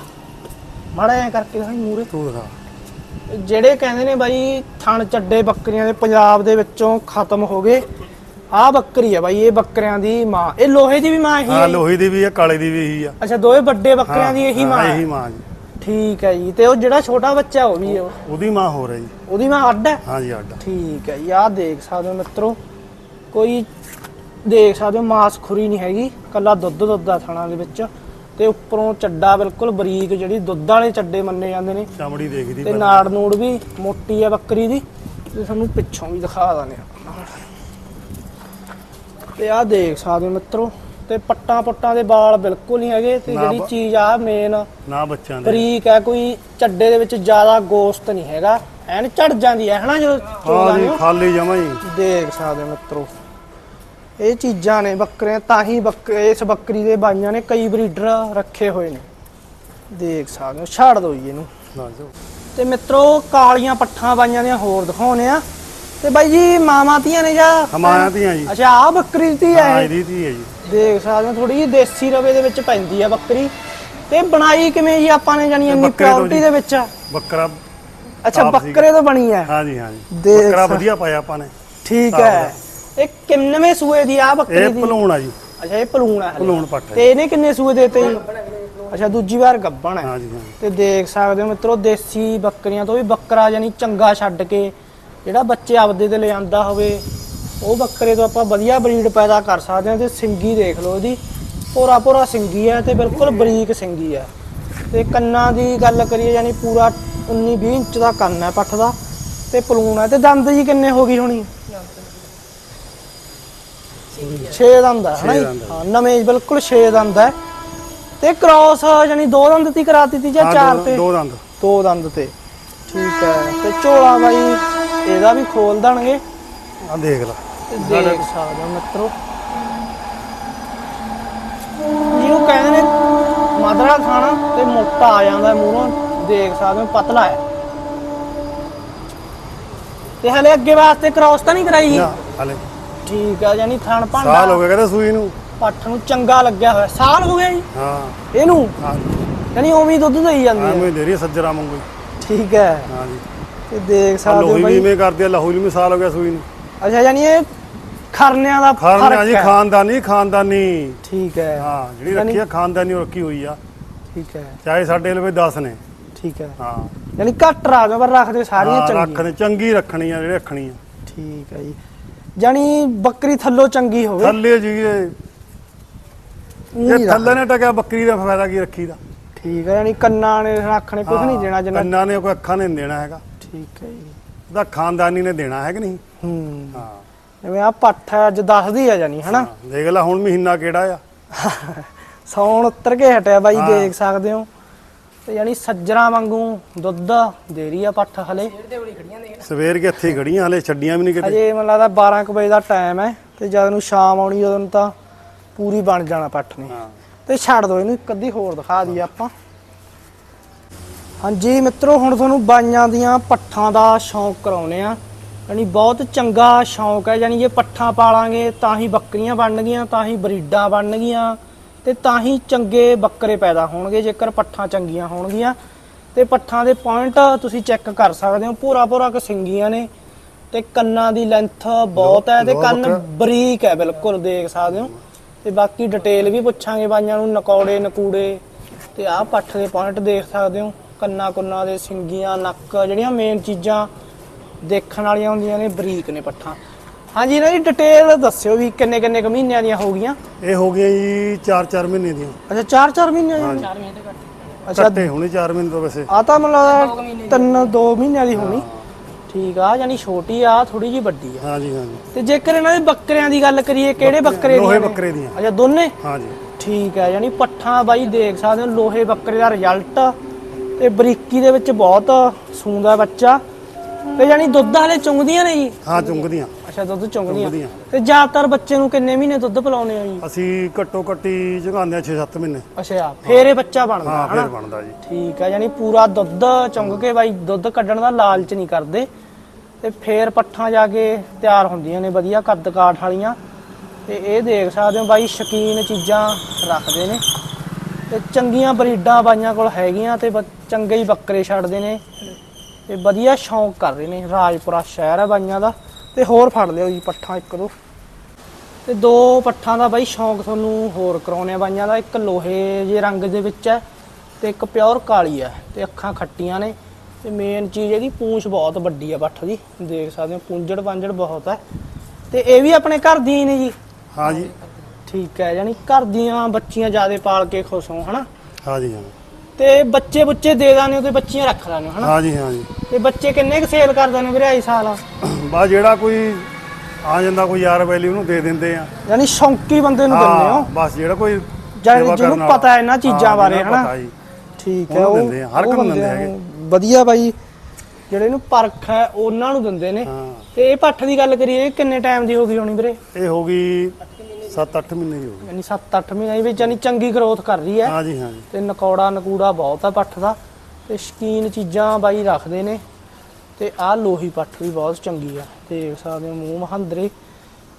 ਮਾੜਾ ਐ ਕਰਕੇ ਦਿਖਾਈ ਮੂਰੇ ਤੂੰ ਦਿਖਾ। ਜਿਹੜੇ ਕਹਿੰਦੇ ਨੇ ਬਾਈ ਥਣ ਚੱਡੇ ਬੱਕਰੀਆਂ ਦੇ ਪੰਜਾਬ ਦੇ ਵਿੱਚੋਂ ਖਤਮ ਹੋ ਗਏ। ਆਹ ਬੱਕਰੀ ਹੈ ਬਾਈ ਇਹ ਬੱਕਰੀਆਂ ਦੀ ਮਾਂ। ਇਹ ਲੋਹੇ ਦੀ ਵੀ ਮਾਂ ਇਹੀ ਹਾਂ ਹੈ? ਲੋਹੀ ਦੀ ਵੀ ਹੈ ਕਾਲੇ ਦੀ ਵੀ ਇਹੀ ਆ। ਅੱਛਾ ਦੋਵੇਂ ਵੱਡੇ ਬੱਕਰੀਆਂ ਦੀ ਇਹੀ ਹਾਂ, ਮਾਂ ਇਹੀ ਹੈ ਮਾਂ ਜੀ। ਠੀਕ ਹੈ ਜੀ ਤੇ ਉਹ ਜਿਹੜਾ ਛੋਟਾ ਬੱਚਾ ਉਹ ਵੀ ਹੈ ਉਹਦੀ ਮਾਂ ਹੋ ਰਹੀ। ਉਹਦੀ ਮਾਂ ਅੱਡ ਹੈ? ਹਾਂ ਜੀ ਅੱਡ ਠੀਕ ਹੈ ਆਹ ਦੇਖ ਸਕਦੇ ਹੋ ਮਿੱਤਰੋ ਕੋਈ ਦੇਖ ਸਕਦੇ ਹੋ ਮਾਸ ਖੁਰੀ ਨਹੀਂ ਹੈਗੀ ਕੱਲਾ ਦੁੱਧ ਦੁੱਧ ਆ ਥਣਾ ਦੇ ਵਿੱਚ ਤੇ ਉੱਪਰੋਂ ਚੱਡਾ ਬਿਲਕੁਲ ਬਰੀਕ ਜਿਹੜੀ ਦੁੱਧ ਵਾਲੇ ਚੱਡੇ ਮੰਨੇ ਜਾਂਦੇ ਨੇ। ਚਮੜੀ ਦੇਖਦੀ ਤੇ। ਨਾੜ ਨੂੜ ਵੀ ਮੋਟੀ ਆ ਬੱਕਰੀ ਦੀ ਤੇ ਤੁਹਾਨੂੰ ਪਿੱਛੋਂ ਵੀ ਦਿਖਾ ਦਾਂਗੇ ਤੇ ਆਹ ਦੇਖ ਸਕਦੇ ਹੋ ਮਿੱਤਰੋ ਤੇ ਪੱਟਾਂ ਪੱਟਾਂ ਦੇ ਵਾਲ ਬਿਲਕੁਲ ਨਹੀਂ ਹੈਗੇ ਤੇ ਨਾ ਜਿਹੜੀ ਬ- ਚੀਜ਼ ਆ ਮੇਨ ਨਾ ਬੱਚਿਆਂ ਦੇ। ਬਰੀਕ ਹੈ ਕੋਈ ਚੱਡੇ ਦੇ ਵਿੱਚ ਜ਼ਿਆਦਾ ਗੋਸ਼ਤ ਨਹੀਂ ਹੈਗਾ। ਐਨ ਚੜ ਜਾਂਦੀ ਹੈ ਹਨਾ ਜਦੋਂ ਹਾਂ ਚੋਗਾ ਜੀ ਨੇ? ਖਾਲੀ ਜਮਾ ਜੀ ਦੇਖ ਸਕਦੇ ਹੋ ਮਿੱਤਰੋ। ਇਹ ਚੀਜ਼ਾਂ ਨੇ ਬੱਕਰੇ ਤਾਂ ਹੀ ਬੱਕ ਇਸ ਬੱਕਰੀ ਦੇ ਬਾਈਆਂ ਨੇ ਕਈ ਬਰੀਡਰ ਰੱਖੇ ਹੋਏ ਨੇ। ਦੇਖ ਸਕਦੇ ਹੋ ਛੱਡ ਦਿਓ ਜੀ ਇਹਨੂੰ। ਨਾ ਜੋ। ਤੇ ਮਿੱਤਰੋ ਕਾਲੀਆਂ ਪੱਠਾਂ ਬਾਈਆਂ ਦੀਆਂ ਹੋਰ ਦਿਖਾਉਣੇ ਆ ਤੇ ਬਾਈ ਜੀ ਮਾਮਾ ਧੀਆਂ ਨੇ ਜਾਂ ਹਮਾਇਆ ਦੀਆਂ ਜੀ। ਅੱਛਾ ਆ ਬੱਕਰੀ ਦੀ ਹਾਂ ਹੈ ਇਹ? ਇਹਦੀ ਧੀ ਹੈ ਜੀ। ਦੇਖ ਸਕਦੇ ਹੋ ਥੋੜੀ ਜਿਹੀ ਦੇਸੀ ਰਵੇ ਦੇ ਵਿੱਚ ਪੈਂਦੀ ਆ ਬੱਕਰੀ। ਤੇ ਬਣਾਈ ਕਿਵੇਂ ਜੀ ਆਪਾਂ ਨੇ ਜਾਨੀ ਇੰਨੀ ਬੱਕਰੇ ਤੋਂ ਪਿਓਰਿਟੀ ਜੀ। ਦੇ ਵਿੱਚ? ਬੱਕਰਾ ਅੱਛਾ ਆਪ ਸੀਗਾ। ਬੱਕਰੇ ਤੋਂ ਬਣੀ ਹੈ। ਹਾਂ ਜੀ ਹਾਂ ਜੀ। ਦੇਖ ਬੱਕਰਾ ਸਕ- ਵਧੀਆ ਪਾਇਆ ਆਪਾਂ ਨੇ। ਠੀਕ ਸਾਫ਼ ਹੈ। ਇਹ ਕਿੰਨਵੇਂ ਸੂਏ ਦੀ ਆ ਬੱਕਰੀ ਇਹ ਦੀ? ਭਲੂਣ ਆ ਜੀ। ਅੱਛਾ ਇਹ ਪਲੂਣ ਹੈ ਹਲੇ। ਭਲੂਣ ਪੱਟ ਹੈ। ਤੇ ਇਹਨੇ ਕਿੰਨੇ ਸੂਏ ਦੇਤੇ ਜੀ? ਅੱਛਾ ਦੂਜੀ ਵਾਰ ਗੱਬਣ ਹੈ। ਹਾਂ ਜੀ ਹਾਂ ਤੇ ਦੇਖ ਸਕਦੇ ਹੋ ਮਿੱਤਰੋ ਦੇਸੀ ਬੱਕਰੀਆਂ ਤੋਂ ਵੀ ਬੱਕਰਾ ਯਾਨੀ ਚੰਗਾ ਛੱਡ ਕੇ ਜਿਹੜਾ ਬੱਚੇ ਆਪਦੇ ਤੇ ਲਿਆਂਦਾ ਹੋਵੇ ਉਹ ਬੱਕਰੇ ਤੋਂ ਆਪਾਂ ਵਧੀਆ ਬਰੀਡ ਪੈਦਾ ਕਰ ਸਕਦੇ ਹਾਂ ਤੇ ਸਿੰਗੀ ਦੇਖ ਲਓ ਇਹਦੀ। ਪੂਰਾ ਪੂਰਾ ਸਿੰਗੀ ਹੈ ਤੇ ਬਿਲਕੁਲ ਬਰੀਕ ਸਿੰਗੀ ਹੈ। ਤੇ ਕੰਨਾਂ ਦੀ ਗੱਲ ਕਰੀਏ ਯਾਨੀ ਪੂਰਾ 19 20 ਇੰਚ ਦਾ ਕੰਨ ਹੈ ਪੱਠ ਦਾ ਤੇ ਪਲੂਣ ਹੈ। ਤੇ ਦੰਦ ਜੀ ਕਿੰਨੇ ਹੋ ਗਈ ਹੋਣੀ? 6 ਦੰਦ ਹੈ ਹਨਾ ਜੀ? ਹਾਂ। ਨਵੇਂ ਬਿਲਕੁਲ 6 ਦੰਦ ਹੈ। ਤੇ ਕ੍ਰਾਸ ਯਾਨੀ ਦੋ ਦੰਦ ਤੀ ਕਰਾਤੀ ਤੀ ਜਾਂ ਹਾਂ, ਚਾਰ ਦੋ- ਤੇ? ਦੋ ਦੰਦ। ਦੋ ਦੰਦ ਤੇ। ਠੀਕ ਹੈ। ਤੇ ਝੋਲਾ ਬਾਈ ਇਹਦਾ ਵੀ ਖੋਲ ਦੇਣਗੇ। ਆ ਦੇਖ ਲੈ। ਤੇ ਦੇਖ ਸਕਦੇ ਹੋ ਮਿੱਤਰੋ। ਜਿਹਨੂੰ ਕਹਿੰਦੇ ਨੇ ਮਧਰਾ ਖਾਣਾ ਤੇ ਮੋਟਾ ਆ ਜਾਂਦਾ ਮੂਹਰੋਂ ਦੇਖ ਸਕਦੇ ਹੋ ਪਤਲਾ ਹੈ। ਤੇ ਹਲੇ ਅੱਗੇ ਵਾਸਤੇ ਕ੍ਰਾਸ ਤਾਂ ਨਹੀਂ ਕਰਾਈ ਨਾ ਹਲੇ। ਠੀਕ ਆ ਯਾਨੀ ਥਣ ਸਾਲ ਹੋ ਭਾਂਡਾ ਗਿਆ ਕਹਿੰਦਾ ਸੂਈ ਨੂੰ। ਪੱਠ ਨੂੰ ਚੰਗਾ ਲੱਗਿਆ ਹੋਇਆ। ਸਾਲ ਹੋ ਗਿਆ ਜੀ। ਹਾਂ। ਇਹਨੂੰ? ਹਾਂ। ਯਾਨੀ ਉਵੇਂ ਹੀ ਦੁੱਧ ਦੇਈ ਜਾਂਦੀ ਹਾਂ ਹੈ। ਮੈਂ ਦੇ ਰਹੀ ਹੈ ਸੱਜਰਾ ਮੰਗੂ ਠੀਕ ਹੈ। ਹਾਂ ਜੀ। ਤੇ ਦੇਖ ਆ ਸਕਦੇ ਹੋ ਲੋਹੀ ਵੀ ਬਾਈ। ਮੈਂ ਕਰਦੀ ਆ ਲੋਹੀ ਵੀ ਸਾਲ ਹੋ ਗਿਆ ਸੂਈ ਨੂੰ। ਅੱਛਾ ਯਾਨੀ ਇਹ ਖਰਨਿਆਂ ਦਾ ਫ਼ਰਕ ਜੀ ਹੈ। ਖਾਨਦਾਨੀ ਖਾਨਦਾਨੀ। ਠੀਕ ਹੈ। ਹਾਂ ਜਿਹੜੀ ਯਾਨੀ- ਰੱਖੀ ਆ ਖਾਨਦਾਨੀ ਉਹ ਰੱਖੀ ਹੋਈ ਆ। ਠੀਕ ਹੈ। ਚਾਹੇ ਸਾਡੇ ਲਵੇ 10 ਨੇ। ਠੀਕ ਹੈ। ਹਾਂ। ਯਾਨੀ ਘੱਟ ਰਾਜ ਪਰ ਰੱਖਦੇ ਸਾਰੀਆਂ ਹਾਂ, ਚੰਗੀਆਂ। ਰੱਖਣੀ ਚੰਗੀ ਰੱਖਣੀ ਆ ਜਿਹੜੀ ਰੱਖਣੀ ਆ। ਠੀਕ ਹੈ ਜੀ। ਜਾਨੀ ਬੱਕਰੀ ਥੱਲੋਂ ਚੰਗੀ ਹੋਵੇ। ਥੱਲੇ ਜੀ ਇਹ ਊਂ ਇਹ ਥੱਲੇ ਨੇ ਟਕਿਆ ਬੱਕਰੀ ਦਾ ਫਾਇਦਾ ਕੀ ਰੱਖੀ ਦਾ? ਠੀਕ ਹੈ ਯਾਨੀ ਕੰਨਾਂ ਨੇ ਰੱਖਣੇ ਕੁਝ ਨਹੀਂ ਦੇਣਾ ਜਿੰਨਾ ਕੰਨਾਂ ਨੇ ਕੋਈ ਅੱਖਾਂ ਨੇ ਨੀ ਦੇਣਾ ਹੈਗਾ। ਠੀਕ ਹੈ ਜੀ। ਉਹਦਾ ਖਾਨਦਾਨੀ ਨੇ ਦੇਣਾ ਹੈ ਕਿ ਨਹੀਂ? ਹੂੰ। ਹਾਂ। ਜਿਵੇਂ ਆ ਪੱਠ ਅੱਜ ਦੱਸਦੀ ਆ ਜਾਨੀ ਹਨਾ? ਹਾਂ, ਦੇਖ ਲੈ ਹੁਣ ਮਹੀਨਾ ਕਿਹੜਾ ਆ। ਸੌਣ ਉੱਤਰ ਕੇ ਹਟਿਆ ਬਾਈ। ਦੇਖ ਸਕਦੇ ਹੋ। ਤੇ ਯਾਨੀ ਸੱਜਣਾ ਵਾਂਗੂ ਦੁੱਧ ਦੇ ਰਹੀ ਆ ਪੱਠ ਹਲੇ। ਸਵੇਰ ਕੇ ਇੱਥੇ ਹੀ ਖੜੀਆਂ ਹਲੇ ਛੱਡੀਆਂ ਵੀ ਨਹੀਂ ਕਿਤੇ। ਅਜੇ ਮੈਨੂੰ ਲੱਗਦਾ 12 ਕੁ ਵਜੇ ਦਾ ਟਾਈਮ ਹੈ ਤੇ ਜਦ ਨੂੰ ਸ਼ਾਮ ਆਉਣੀ ਉਦੋਂ ਨੂੰ ਤਾਂ ਪੂਰੀ ਬਣ ਜਾਣਾ ਪੱਠ ਨੇ। ਹਾਂ। ਤੇ ਛੱਡ ਦੋ ਇਹਨੂੰ ਇੱਕ ਅੱਧੀ ਹੋਰ ਦਿਖਾ ਦਈਏ ਆਪਾਂ। ਹਾਂਜੀ ਮਿੱਤਰੋ ਹੁਣ ਤੁਹਾਨੂੰ ਬਾਈਆਂ ਦੀਆਂ ਪੱਠਾਂ ਦਾ ਸ਼ੌਂਕ ਕਰਾਉਨੇ ਆ ਯਾਨੀ ਬਹੁਤ ਚੰਗਾ ਸ਼ੌਂਕ ਹੈ ਯਾਨੀ ਜੇ ਪੱਠਾਂ ਪਾਲਾਂਗੇ ਤਾਂ ਹੀ ਬੱਕਰੀਆਂ ਬਣਨਗੀਆਂ ਤਾਂ ਹੀ ਬਰੀਡਾਂ ਬਣਨਗੀਆਂ ਤੇ ਤਾਂ ਹੀ ਚੰਗੇ ਬੱਕਰੇ ਪੈਦਾ ਹੋਣਗੇ ਜੇਕਰ ਪੱਠਾਂ ਚੰਗੀਆਂ ਹੋਣਗੀਆਂ। ਤੇ ਪੱਠਾਂ ਦੇ ਪੁਆਇੰਟ ਤੁਸੀਂ ਚੈੱਕ ਕਰ ਸਕਦੇ ਹੋ ਪੂਰਾ ਪੂਰਾ ਕਸਿੰਗੀਆਂ ਨੇ ਤੇ ਕੰਨਾਂ ਦੀ ਲੈਂਥ ਬਹੁਤ ਹੈ ਤੇ ਕੰਨ। ਬਰੀਕ ਹੈ ਬਿਲਕੁਲ ਦੇਖ ਸਕਦੇ ਹੋ। ਤੇ ਬਾਕੀ ਡਿਟੇਲ ਵੀ ਪੁੱਛਾਂਗੇ ਬਾਈਆਂ ਨੂੰ ਨਕੌੜੇ ਨਕੂੜੇ ਤੇ ਆਹ ਪੱਠ ਦੇ ਪੁਆਇੰਟ ਦੇਖ ਸਕਦੇ ਹੋ। ਕੰਨਾ ਕੁੰਨਾ ਦੇ ਸਿੰਗੀਆਂ ਨੱਕ ਜਿਹੜੀਆਂ ਮੇਨ ਚੀਜ਼ਾਂ ਦੇਖਣ ਵਾਲੀਆਂ ਹੁੰਦੀਆਂ ਨੇ ਬਰੀਕ ਨੇ ਪੱਠਾਂ। ਹਾਂਜੀ ਇਹਨਾਂ ਦੀ ਡਿਟੇਲ ਦੱਸਿਓ ਵੀ ਕਿੰਨੇ ਕਿੰਨੇ ਕੁ ਮਹੀਨਿਆਂ ਦੀਆਂ ਹੋ ਗਈਆਂ? ਇਹ ਹੋ ਗਈਆਂ ਜੀ 4-4 ਮਹੀਨੇ ਦੀਆਂ। ਅੱਛਾ 4-4 ਮਹੀਨਿਆਂ ਦੀਆਂ? ਚਾਰ ਮਹੀਨੇ ਤੋਂ ਘੱਟ। ਅੱਛਾ। ਹੁਣੇ 4 ਮਹੀਨੇ ਤੋਂ ਵੈਸੇ। ਆ ਤਾਂ ਦੀ। ਤਿੰਨ ਦੋ। ਮਹੀਨਿਆਂ ਦੀ ਹੋਣੀ। ਠੀਕ ਆ ਯਾਨੀ ਛੋਟੀ ਆ ਥੋੜੀ ਜੀ ਵੱਡੀ ਆ। ਹਾਂ ਜੀ ਹਾਂ ਜੀ ਤੇ ਜੇਕਰ ਇਹਨਾਂ ਦੇ ਬੱਕਰਿਆਂ ਦੀ ਗੱਲ ਕਰੀਏ ਕਿਹੜੇ ਬੱਕਰੇ ਲੋਹੇ ਦੀਆਂ ਨੇ? ਬੱਕਰੇ ਦੀਆਂ। ਅੱਛਾ ਦੋਨੇ? ਹਾਂ ਜੀ ਠੀਕ ਹੈ ਯਾਨੀ ਪੱਠਾਂ ਬਾਈ ਦੇਖ ਸਕਦੇ ਹੋ ਲੋਹੇ ਬੱਕਰੇ ਦਾ ਰਿਜ਼ਲਟ ਤੇ ਬਰੀਕੀ ਦੇ ਵਿੱਚ ਬਹੁਤ ਸੂੰਦਾ ਬੱਚਾ। ਤੇ ਯਾਨੀ ਦੁੱਧ ਵਾਲੇ ਚੁੰਗਦੀਆਂ ਨੇ ਜੀ? ਹਾਂ ਚੁੰਗਦੀਆਂ। ਅੱਛਾ ਦੁੱਧ ਚੁੰਗਦੀਆਂ। ਤੇ ਜ਼ਿਆਦਾਤਰ ਬੱਚੇ ਨੂੰ ਕਿੰਨੇ ਮਹੀਨੇ ਦੁੱਧ ਪਿਲਾਉਨੇ ਆ ਜੀ? ਅਸੀਂ ਘੱਟੋ ਘੱਟੀ ਜਗਾਉਂਦੇ ਆ 6-7 ਮਹੀਨੇ। ਅੱਛਾ ਫੇਰ ਇਹ ਬੱਚਾ ਬਣਦਾ ਹਾਂ ਫਿਰ ਬਣਦਾ ਜੀ। ਠੀਕ ਹੈ ਯਾਨੀ ਪੂਰਾ ਦੁੱਧ ਚੁੰਗ ਕੇ ਬਾਈ ਦੁੱਧ ਕੱਢਣ ਦਾ ਲਾਲਚ ਨਹੀਂ ਕਰਦੇ। ਤੇ ਫੇਰ ਪੱਠਾਂ ਜਾ ਕੇ ਤਿਆਰ ਹੁੰਦੀਆਂ ਨੇ ਵਧੀਆ ਕੱਦ ਕਾਠ ਵਾਲੀਆਂ। ਤੇ ਇਹ ਦੇਖ ਸਕਦੇ ਹੋ ਬਾਈ ਸ਼ਕੀਨ ਚੀਜ਼ਾਂ ਰੱਖਦੇ ਨੇ। ਤੇ ਚੰਗੀਆਂ ਬਰੀਡਾਂ ਬਾਈਆਂ ਕੋਲ ਹੈਗੀਆਂ ਤੇ ਬ- ਚੰਗੇ ਹੀ ਬੱਕਰੇ ਛੱਡਦੇ ਨੇ। ਤੇ ਵਧੀਆ ਸ਼ੌਂਕ ਕਰ ਰਹੇ ਨੇ। ਰਾਜਪੁਰਾ ਸ਼ਹਿਰ ਹੈ ਬਾਈਆਂ ਦਾ। ਤੇ ਹੋਰ ਫੜ ਲਿਓ ਜੀ ਪੱਠਾ ਇੱਕ ਦੋ। ਤੇ ਦੋ ਪੱਠਾਂ ਦਾ ਬਾਈ ਸ਼ੌਂਕ ਤੁਹਾਨੂੰ ਹੋਰ ਕਰਾਉਣੇ ਆ ਬਾਈਆਂ ਦਾ। ਇੱਕ ਲੋਹੇ ਜੇ ਰੰਗ ਦੇ ਵਿੱਚ ਹੈ ਤੇ ਇੱਕ ਪਿਓਰ ਕਾਲੀ ਹੈ ਤੇ ਅੱਖਾਂ ਖੱਟੀਆਂ ਨੇ। ਤੇ ਮੇਨ ਚੀਜ਼ ਇਹਦੀ ਪੂੰਛ ਬਹੁਤ ਵੱਡੀ ਹੈ ਪੱਠ ਦੀ। ਦੇਖ ਸਕਦੇ ਹੋ ਪੁੰਜੜ ਪਾਂਜੜ ਬਹੁਤ ਹੈ। ਤੇ ਇਹ ਵੀ ਆਪਣੇ ਘਰ ਦੀ ਹੀ ਨੇ ਜੀ? ਹਾਂ ਜੀ। ਠੀਕ ਹੈ ਯਾਨੀ ਘਰ ਦੀਆਂ ਬੱਚੀਆਂ ਜਿਆਦੇ ਪਾਲ ਕੇ ਖੁਸ਼ ਹੋ ਹਨਾ? ਹਾਂ ਜੀ ਹਾਂ ਤੇ ਬੱਚੇ ਬੁੱਚੇ ਦੇ ਦਾਨੇ ਤੇ ਬੱਚੀਆਂ ਰੱਖ ਲਾਨੇ ਹਨਾ? ਹਾਂ ਜੀ ਹਾਂ ਜੀ ਤੇ ਬੱਚੇ ਕਿੰਨੇ ਕੁ ਸੇਲ ਕਰ ਨੇ ਵੀਰੇ ਆਈ ਸਾਲ? ਬਸ ਜਿਹੜਾ ਕੋਈ ਆ ਜਾਂਦਾ ਕੋਈ ਯਾਰ ਵੈਲੀ ਉਹਨੂੰ ਦੇ ਦਿੰਦੇ ਆ। ਯਾਨੀ ਸ਼ੌਂਕੀ ਬੰਦੇ ਨੂੰ ਦਿੰਦੇ ਹਾਂ? ਹੋ ਬਸ ਜਿਹੜਾ ਕੋਈ ਜਿਹਨੂੰ ਵਾਲਾ। ਪਤਾ ਇਹਨਾਂ ਚੀਜ਼ਾਂ ਹਾਂ, ਬਾਰੇ, ਜਿਹਨੂੰ ਹਨਾ? ਪਤਾ ਜੀ। ਠੀਕ ਹੈ ਉਹਨੂੰ ਉਹ ਦਿੰਦੇ ਆ, ਹਰ ਉਹ ਇੱਕ ਨੂੰ ਦਿੰਦੇ ਬੰਦਿਆਂ ਹੈਗੇ। ਨੂੰ ਵਧੀਆ ਬਾਈ। ਜਿਹੜੇ ਨੂੰ ਪਰਖ ਹੈ ਉਹਨਾਂ ਨੂੰ ਦਿੰਦੇ ਨੇ। ਹਾਂ। ਤੇ ਇਹ ਪੱਠ ਦੀ ਗੱਲ ਕਰੀਏ ਇਹ ਕਿੰਨੇ ਟਾਈਮ ਦੀ ਹੋ ਗਈ ਹੋਣੀ ਵੀਰੇ? ਇਹ ਹੋ ਗਈ 7-8 ਮਹੀਨੇ ਦੀ ਹੋ ਗਈ ਯਾਨੀ 7-8 ਮਹੀਨੇ ਵਿੱਚ ਯਾਨੀ ਚੰਗੀ ਗਰੋਥ ਕਰ ਰਹੀ ਹੈ। ਹਾਂ ਜੀ ਹਾਂ ਜੀ ਤੇ ਨਕੌੜਾ ਨਕੂੜਾ ਬਹੁਤ ਆ ਪੱਠ ਦਾ। ਤੇ ਸ਼ਕੀਨ ਚੀਜ਼ਾਂ ਬਾਈ ਰੱਖਦੇ ਨੇ। ਤੇ ਆਹ ਲੋਹੀ ਪੱਠ ਵੀ ਬਹੁਤ ਚੰਗੀ ਆ। ਦੇਖ ਸਕਦੇ ਹੋ ਮੂੰਹ ਮਹੰਦਰੇ।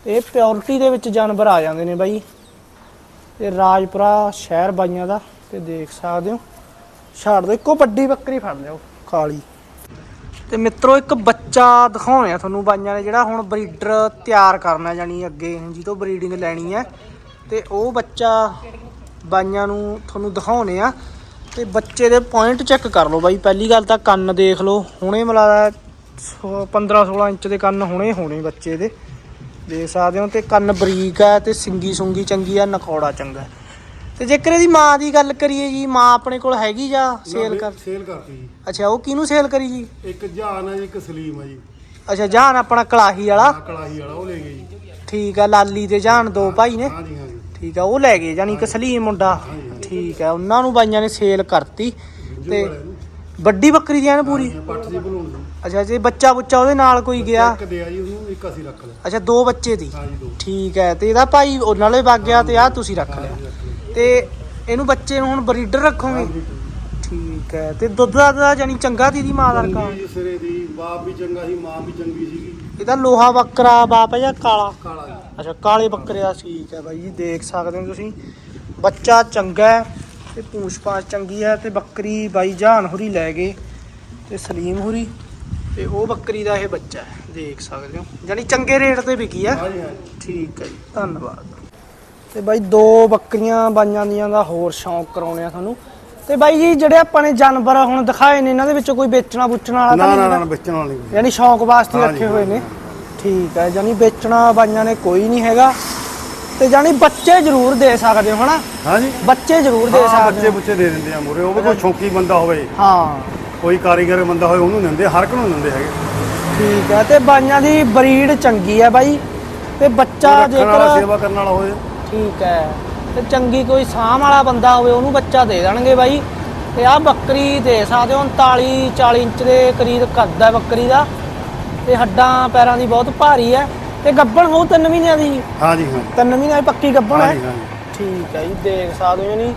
ਤੇ ਪਿਓਰਿਟੀ ਦੇ ਵਿੱਚ ਜਾਨਵਰ ਆ ਜਾਂਦੇ ਨੇ ਬਾਈ। ਤੇ ਰਾਜਪੁਰਾ ਸ਼ਹਿਰ ਬਾਈਆਂ ਦਾ। ਤੇ ਦੇਖ ਸਕਦੇ ਹੋ। ਛੱਡ ਦੋ ਇੱਕੋ ਵੱਡੀ ਬੱਕਰੀ ਫੜ ਲਿਓ ਕਾਲੀ। ਤੇ ਮਿੱਤਰੋ, ਇੱਕ ਬੱਚਾ ਦਿਖਾਉਣੇ ਆ ਤੁਹਾਨੂੰ ਬਾਈਆਂ ਨੇ ਜਿਹੜਾ ਹੁਣ ਬਰੀਡਰ ਤਿਆਰ ਕਰਨਾ ਜਾਨੀ ਅੱਗੇ ਜਿਹਤੋਂ ਬਰੀਡਿੰਗ ਲੈਣੀ ਹੈ ਤੇ ਉਹ ਬੱਚਾ ਬਾਈਆਂ ਨੂੰ ਤੁਹਾਨੂੰ ਦਿਖਾਉਣੇ ਆ। ਤੇ ਬੱਚੇ ਦੇ ਪੁਆਇੰਟ ਚੈੱਕ ਕਰ ਲਓ ਬਾਈ, ਪਹਿਲੀ ਗੱਲ ਤਾਂ ਕੰਨ ਦੇਖ ਲਓ, ਹੁਣੇ ਮਿਲਾਦਾ 15 16 ਇੰਚ ਦੇ ਕੰਨ ਹੁਣੇ ਹੋਣੇ ਬੱਚੇ ਦੇ। ਦੇਖ ਸਕਦੇ ਹੋ, ਤੇ ਕੰਨ ਬਰੀਕ ਹੈ ਤੇ ਸਿੰਗੀ ਸੁੰਗੀ ਚੰਗੀ ਆ ਨਕੌੜਾ ਚੰਗਾ। ਤੇ ਜੇਕਰ ਇਹਦੀ ਮਾਂ ਦੀ ਗੱਲ ਕਰੀਏ ਜੀ ਮਾਂ ਆਪਣੇ ਕੋਲ ਹੈਗੀ ਜਾਂ ਸੇਲ ਕਰ ਸੇਲ ਕਰਤੀ ਜੀ। ਅੱਛਾ ਉਹ ਕਿਹਨੂੰ ਸੇਲ ਕਰੀ ਜੀ? ਇੱਕ ਜਹਾਨ ਹੈ ਜੀ ਇੱਕ ਸਲੀਮ ਹੈ ਜੀ। ਅੱਛਾ ਜਾਨ ਆਪਣਾ ਕਲਾਹੀ ਵਾਲਾ? ਕਲਾਹੀ ਵਾਲਾ ਉਹ ਲੈ ਗਏ ਜੀ। ਠੀਕ ਆ ਲਾਲੀ ਤੇ ਜਾਨ ਦੋ ਭਾਈ ਨੇ। ਹਾਂ ਜੀ ਹਾਂ ਜੀ। ਠੀਕ ਆ ਉਹ ਲੈ ਗਏ ਜਾਨੀ ਕਿ ਸਲੀਮ ਮੁੰਡਾ। ਠੀਕ ਆ ਉਹਨਾਂ ਨੂੰ ਬਾਈਆਂ ਨੇ ਸੇਲ ਕਰਤੀ। ਤੇ ਵੱਡੀ ਬੱਕਰੀ ਦੀ ਐਨ ਪੂਰੀ? ਪੱਠ ਜੀ ਬਣਾਉਣ ਨੂੰ ਅੱਛਾ ਜੇ ਬੱਚਾ ਬੁੱਚਾ ਉਹਦੇ ਨਾਲ ਕੋਈ ਗਿਆ? ਇੱਕ ਦੇ ਆ ਜੀ ਉਹਨੂੰ ਇੱਕ ਅਸੀਂ ਰੱਖ ਲਿਆ। ਅੱਛਾ ਦੋ ਬੱਚੇ ਦੀ? ਹਾਂ ਜੀ ਦੋ। ਠੀਕ ਹੈ ਤੇ ਇਹਦਾ ਭਾਈ ਉਹਨਾਂ ਨਾਲੇ ਵਗ ਗਿਆ ਤੇ ਆ ਤੁਸੀਂ ਰੱਖ ਲਿਆ। ਤੇ ਇਹਨੂੰ ਬੱਚੇ ਨੂੰ ਹੁਣ ਬਰੀਡਰ ਰੱਖੋਗੇ? ਠੀਕ ਹੈ ਤੇ ਦੁੱਧ ਦਾ ਤਾਂ ਜਾਨੀ ਚੰਗਾ ਦੀ ਮਾਂ ਦਾ ਰਕਾ ਚੰਗੀ ਸਿਰੇ ਦੀ ਬਾਪ ਵੀ ਚੰਗਾ ਸੀ ਮਾਂ ਵੀ ਚੰਗੀ ਸੀਗੀ। ਇਹਦਾ ਲੋਹਾ ਬੱਕਰਾ ਬਾਪ ਹੈ ਜਾਂ ਕਾਲਾ? ਕਾਲਾ ਜੀ। ਅੱਛਾ ਕਾਲੇ ਬੱਕਰੇ ਦਾ ਠੀਕ ਹੈ ਬਾਈ ਜੀ ਦੇਖ ਸਕਦੇ ਹੋ ਤੁਸੀਂ। ਬੱਚਾ ਚੰਗਾ ਹੈ ਤੇ ਪੂਛ ਪਾਛ ਚੰਗੀ ਹੈ ਤੇ ਬੱਕਰੀ ਬਾਈ ਜਾਨ ਹੁਰੀ ਲੈ ਗਏ ਤੇ ਸਲੀਮ ਹੁਰੀ ਤੇ ਉਹ ਬੱਕਰੀ ਦਾ ਇਹ ਬੱਚਾ ਹੈ ਦੇਖ ਸਕਦੇ ਹੋ। ਯਾਨੀ ਚੰਗੇ ਰੇਟ ਤੇ ਵਿਕੀ ਹੈ। ਹਾਂ ਜੀ ਹਾਂ ਜੀ ਠੀਕ ਹੈ ਜੀ ਧੰਨਵਾਦ। ਤੇ ਬਾਈ ਦੋ ਬੱਕਰੀਆਂ ਬਾਈਆਂ ਦੀਆਂ ਦਾ ਹੋਰ ਸ਼ੌਂਕ ਕਰਾਉਣੇ ਆ ਤੁਹਾਨੂੰ। ਤੇ ਬਾਈ ਜੀ ਜਿਹੜੇ ਆਪਾਂ ਨੇ ਜਾਨਵਰ ਹੁਣ ਦਿਖਾਏ ਨੇ ਇਹਨਾਂ ਦੇ ਵਿੱਚੋਂ ਕੋਈ ਵੇਚਣਾ ਬੁੱਚਣ ਵਾਲਾ ਨਾ ਨਾ? ਨਾ ਵੇਚਣ ਵਾਲੀ ਨਹੀਂ। ਯਾਨੀ ਸ਼ੌਂਕ ਵਾਸਤੇ ਹਾਂਜੀ, ਰੱਖੇ ਹੋਏ ਨੇ। ਠੀਕ ਹੈ ਯਾਨੀ ਵੇਚਣਾ ਬਾਈਆਂ ਨੇ ਕੋਈ ਨਹੀਂ ਹੈਗਾ। ਤੇ ਯਾਨੀ ਬੱਚੇ ਜ਼ਰੂਰ ਦੇ ਸਕਦੇ ਹੋ ਹਨਾ? ਹਾਂ ਜੀ ਬੱਚੇ ਜ਼ਰੂਰ ਦੇ ਸਕਦੇ ਬੱਚੇ ਹੋ। ਬੁੱਚੇ ਦੇ ਦਿੰਦੇ ਆ ਮੂਰੇ ਉਹ ਵੀ ਕੋਈ ਸ਼ੌਂਕੀ ਬੰਦਾ ਹੋਵੇ। ਹਾਂ। ਕੋਈ ਕਾਰੀਗਰ ਬੰਦਾ ਹੋਵੇ ਉਹਨੂੰ ਦਿੰਦੇ ਹਰ ਇੱਕ ਨੂੰ ਦਿੰਦੇ ਹੈਗੇ। ਠੀਕ ਹੈ ਤੇ ਬਾਈਆਂ ਦੀ ਬਰੀਡ ਚੰਗੀ ਹੈ ਬਾਈ। ਤੇ ਬੱਚਾ ਜੇਕਰ ਸੇਵਾ ਕਰਨ ਵਾਲਾ ਹੋਵੇ ਠੀਕ ਹੈ। ਤੇ ਚੰਗੀ ਕੋਈ ਸਾਂਭ ਵਾਲਾ ਬੰਦਾ ਹੋਵੇ ਉਹਨੂੰ ਬੱਚਾ ਦੇ ਦੇਣਗੇ ਬਾਈ। ਤੇ ਆਹ ਬੱਕਰੀ ਦੇ ਸਕਦੇ ਹੋ 39 40 ਇੰਚ ਦੇ ਕਰੀਬ ਕੱਦ ਹੈ ਬੱਕਰੀ ਦਾ। ਤੇ ਹੱਡਾਂ ਪੈਰਾਂ ਦੀ ਬਹੁਤ ਭਾਰੀ ਹੈ। ਤੇ ਗੱਬਣ ਹੋਊ ਤਿੰਨ ਮਹੀਨਿਆਂ ਦੀ? ਹਾਂ ਜੀ ਹਾਂ ਤਿੰਨ ਮਹੀਨਿਆਂ ਦੀ ਪੱਕੀ ਗੱਬਣ ਹਾਂ? ਹੈ ਹਾਂ ਠੀਕ ਹੈ ਜੀ ਦੇਖ ਸਕਦੇ ਹੋ ਨਹੀਂ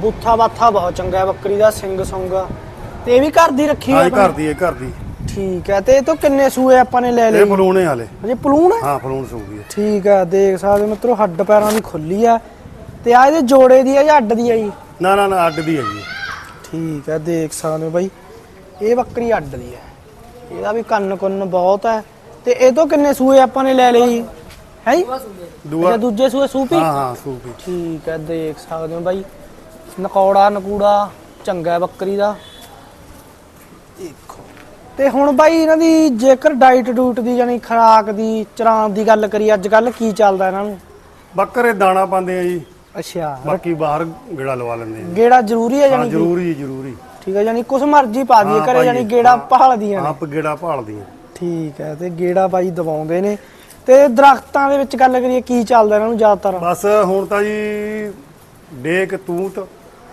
ਬੁੱਥਾ ਬਾਥਾ ਬਹੁਤ ਚੰਗਾ ਹੈ ਬੱਕਰੀ ਦਾ ਸਿੰਘ ਸੁੰਗ। ਤੇ ਇਹ ਵੀ ਘਰ ਦੀ ਰੱਖੀ ਹਾਂ ਹੈ ਘਰ ਦੀ ਹੈ ਘਰ ਦੀ। ਠੀਕ ਹੈ ਤੇ ਇਹ ਤੋਂ ਕਿੰਨੇ ਸੂਏ ਆਪਾਂ ਨੇ ਲੈ ਇਹ ਲਏ ਬਲੂਣੇ ਵਾਲੇ। ਅਜੇ ਪਲੂਣ ਹੈ ਹਾਂ ਫਲੂਣ ਸੂਗੀ ਹੈ ਠੀਕ ਹੈ ਦੇਖ ਸਕਦੇ ਹੋ ਮਿੱਤਰੋ ਹੱਡ ਪੈਰਾਂ ਦੀ ਖੁੱਲੀ ਆ। ਤੇ ਆ ਇਹਦੇ ਜੋੜੇ ਦੀ ਆ ਜਾਂ ਅੱਡ ਦੀ ਆ ਜੀ? ਨਾ ਨਾ ਨਾ ਅੱਡ ਦੀ ਹੈ ਜੀ। ਠੀਕ ਹੈ ਦੇਖ ਸਕਦੇ ਹੋ ਬਾਈ। ਇਹ ਬੱਕਰੀ ਅੱਡ ਦੀ ਹੈ ਇਹਦਾ ਵੀ ਕੰਨ ਕੁੰਨ ਬਹੁਤ ਹੈ ਤੇ ਇਹ ਤੋਂ ਕਿੰਨੇ ਸੂਏ ਆਪਾਂ ਨੇ ਲੈ ਲਏ ਜੀ? ਹੈ ਜੀ? ਦੂਆ। ਅੱਛਾ ਦੂਜੇ ਸੂਏ ਸੂਪੀ? ਹਾਂ ਹਾਂ ਸੂਗੀ ਠੀਕ ਹੈ ਦੇਖ ਸਕਦੇ ਹੋ ਬਾਈ। ਨਕੌੜਾ ਨਕੂੜਾ ਚੰਗਾ ਹੈ ਬੱਕਰੀ ਦਾ। ਤੇ ਹੁਣ ਬਾਈ ਇਹਨਾਂ ਦੀ ਜੇਕਰ ਡਾਈਟ ਡੂਟ ਦੀ ਯਾਨੀ ਖੁਰਾਕ ਦੀ ਚਰਾਂ ਦੀ ਗੱਲ ਕਰੀ ਅੱਜ ਕੱਲ ਕੀ ਚੱਲਦਾ ਇਹਨਾਂ ਨੂੰ? ਬੱਕਰੇ ਦਾਣਾ ਪਾਉਂਦੇ ਆ ਜੀ। ਅੱਛਾ। ਬਾਕੀ ਬਾਹਰ ਗੇੜਾ ਲਵਾ ਲੈਂਦੇ ਆ। ਗੇੜਾ ਜ਼ਰੂਰੀ ਹੈ ਹਾਂ ਯਾਨੀ? ਜ਼ਰੂਰੀ ਜੀ ਜ਼ਰੂਰੀ। ਠੀਕ ਹੈ ਯਾਨੀ ਕੁਛ ਮਰਜ਼ੀ ਪਾ ਦਈਏ ਹਾਂ, ਘਰੇ ਪਾਈਏ। ਯਾਨੀ ਗੇੜਾ ਨੇ। ਆਪ ਗੇੜਾ ਭਾਲਦੀਆਂ। ਠੀਕ ਹੈ ਤੇ ਗੇੜਾ ਬਾਈ ਦਵਾਉਂਦੇ ਨੇ। ਤੇ ਦਰਖਤਾਂ ਦੇ ਵਿੱਚ ਗੱਲ ਕਰੀਏ ਕੀ ਚੱਲਦਾ ਇਹਨਾਂ ਨੂੰ ਜ਼ਿਆਦਾਤਰ? ਬਸ ਹੁਣ ਤਾਂ ਜੀ ਡੇਕ ਤੂਤ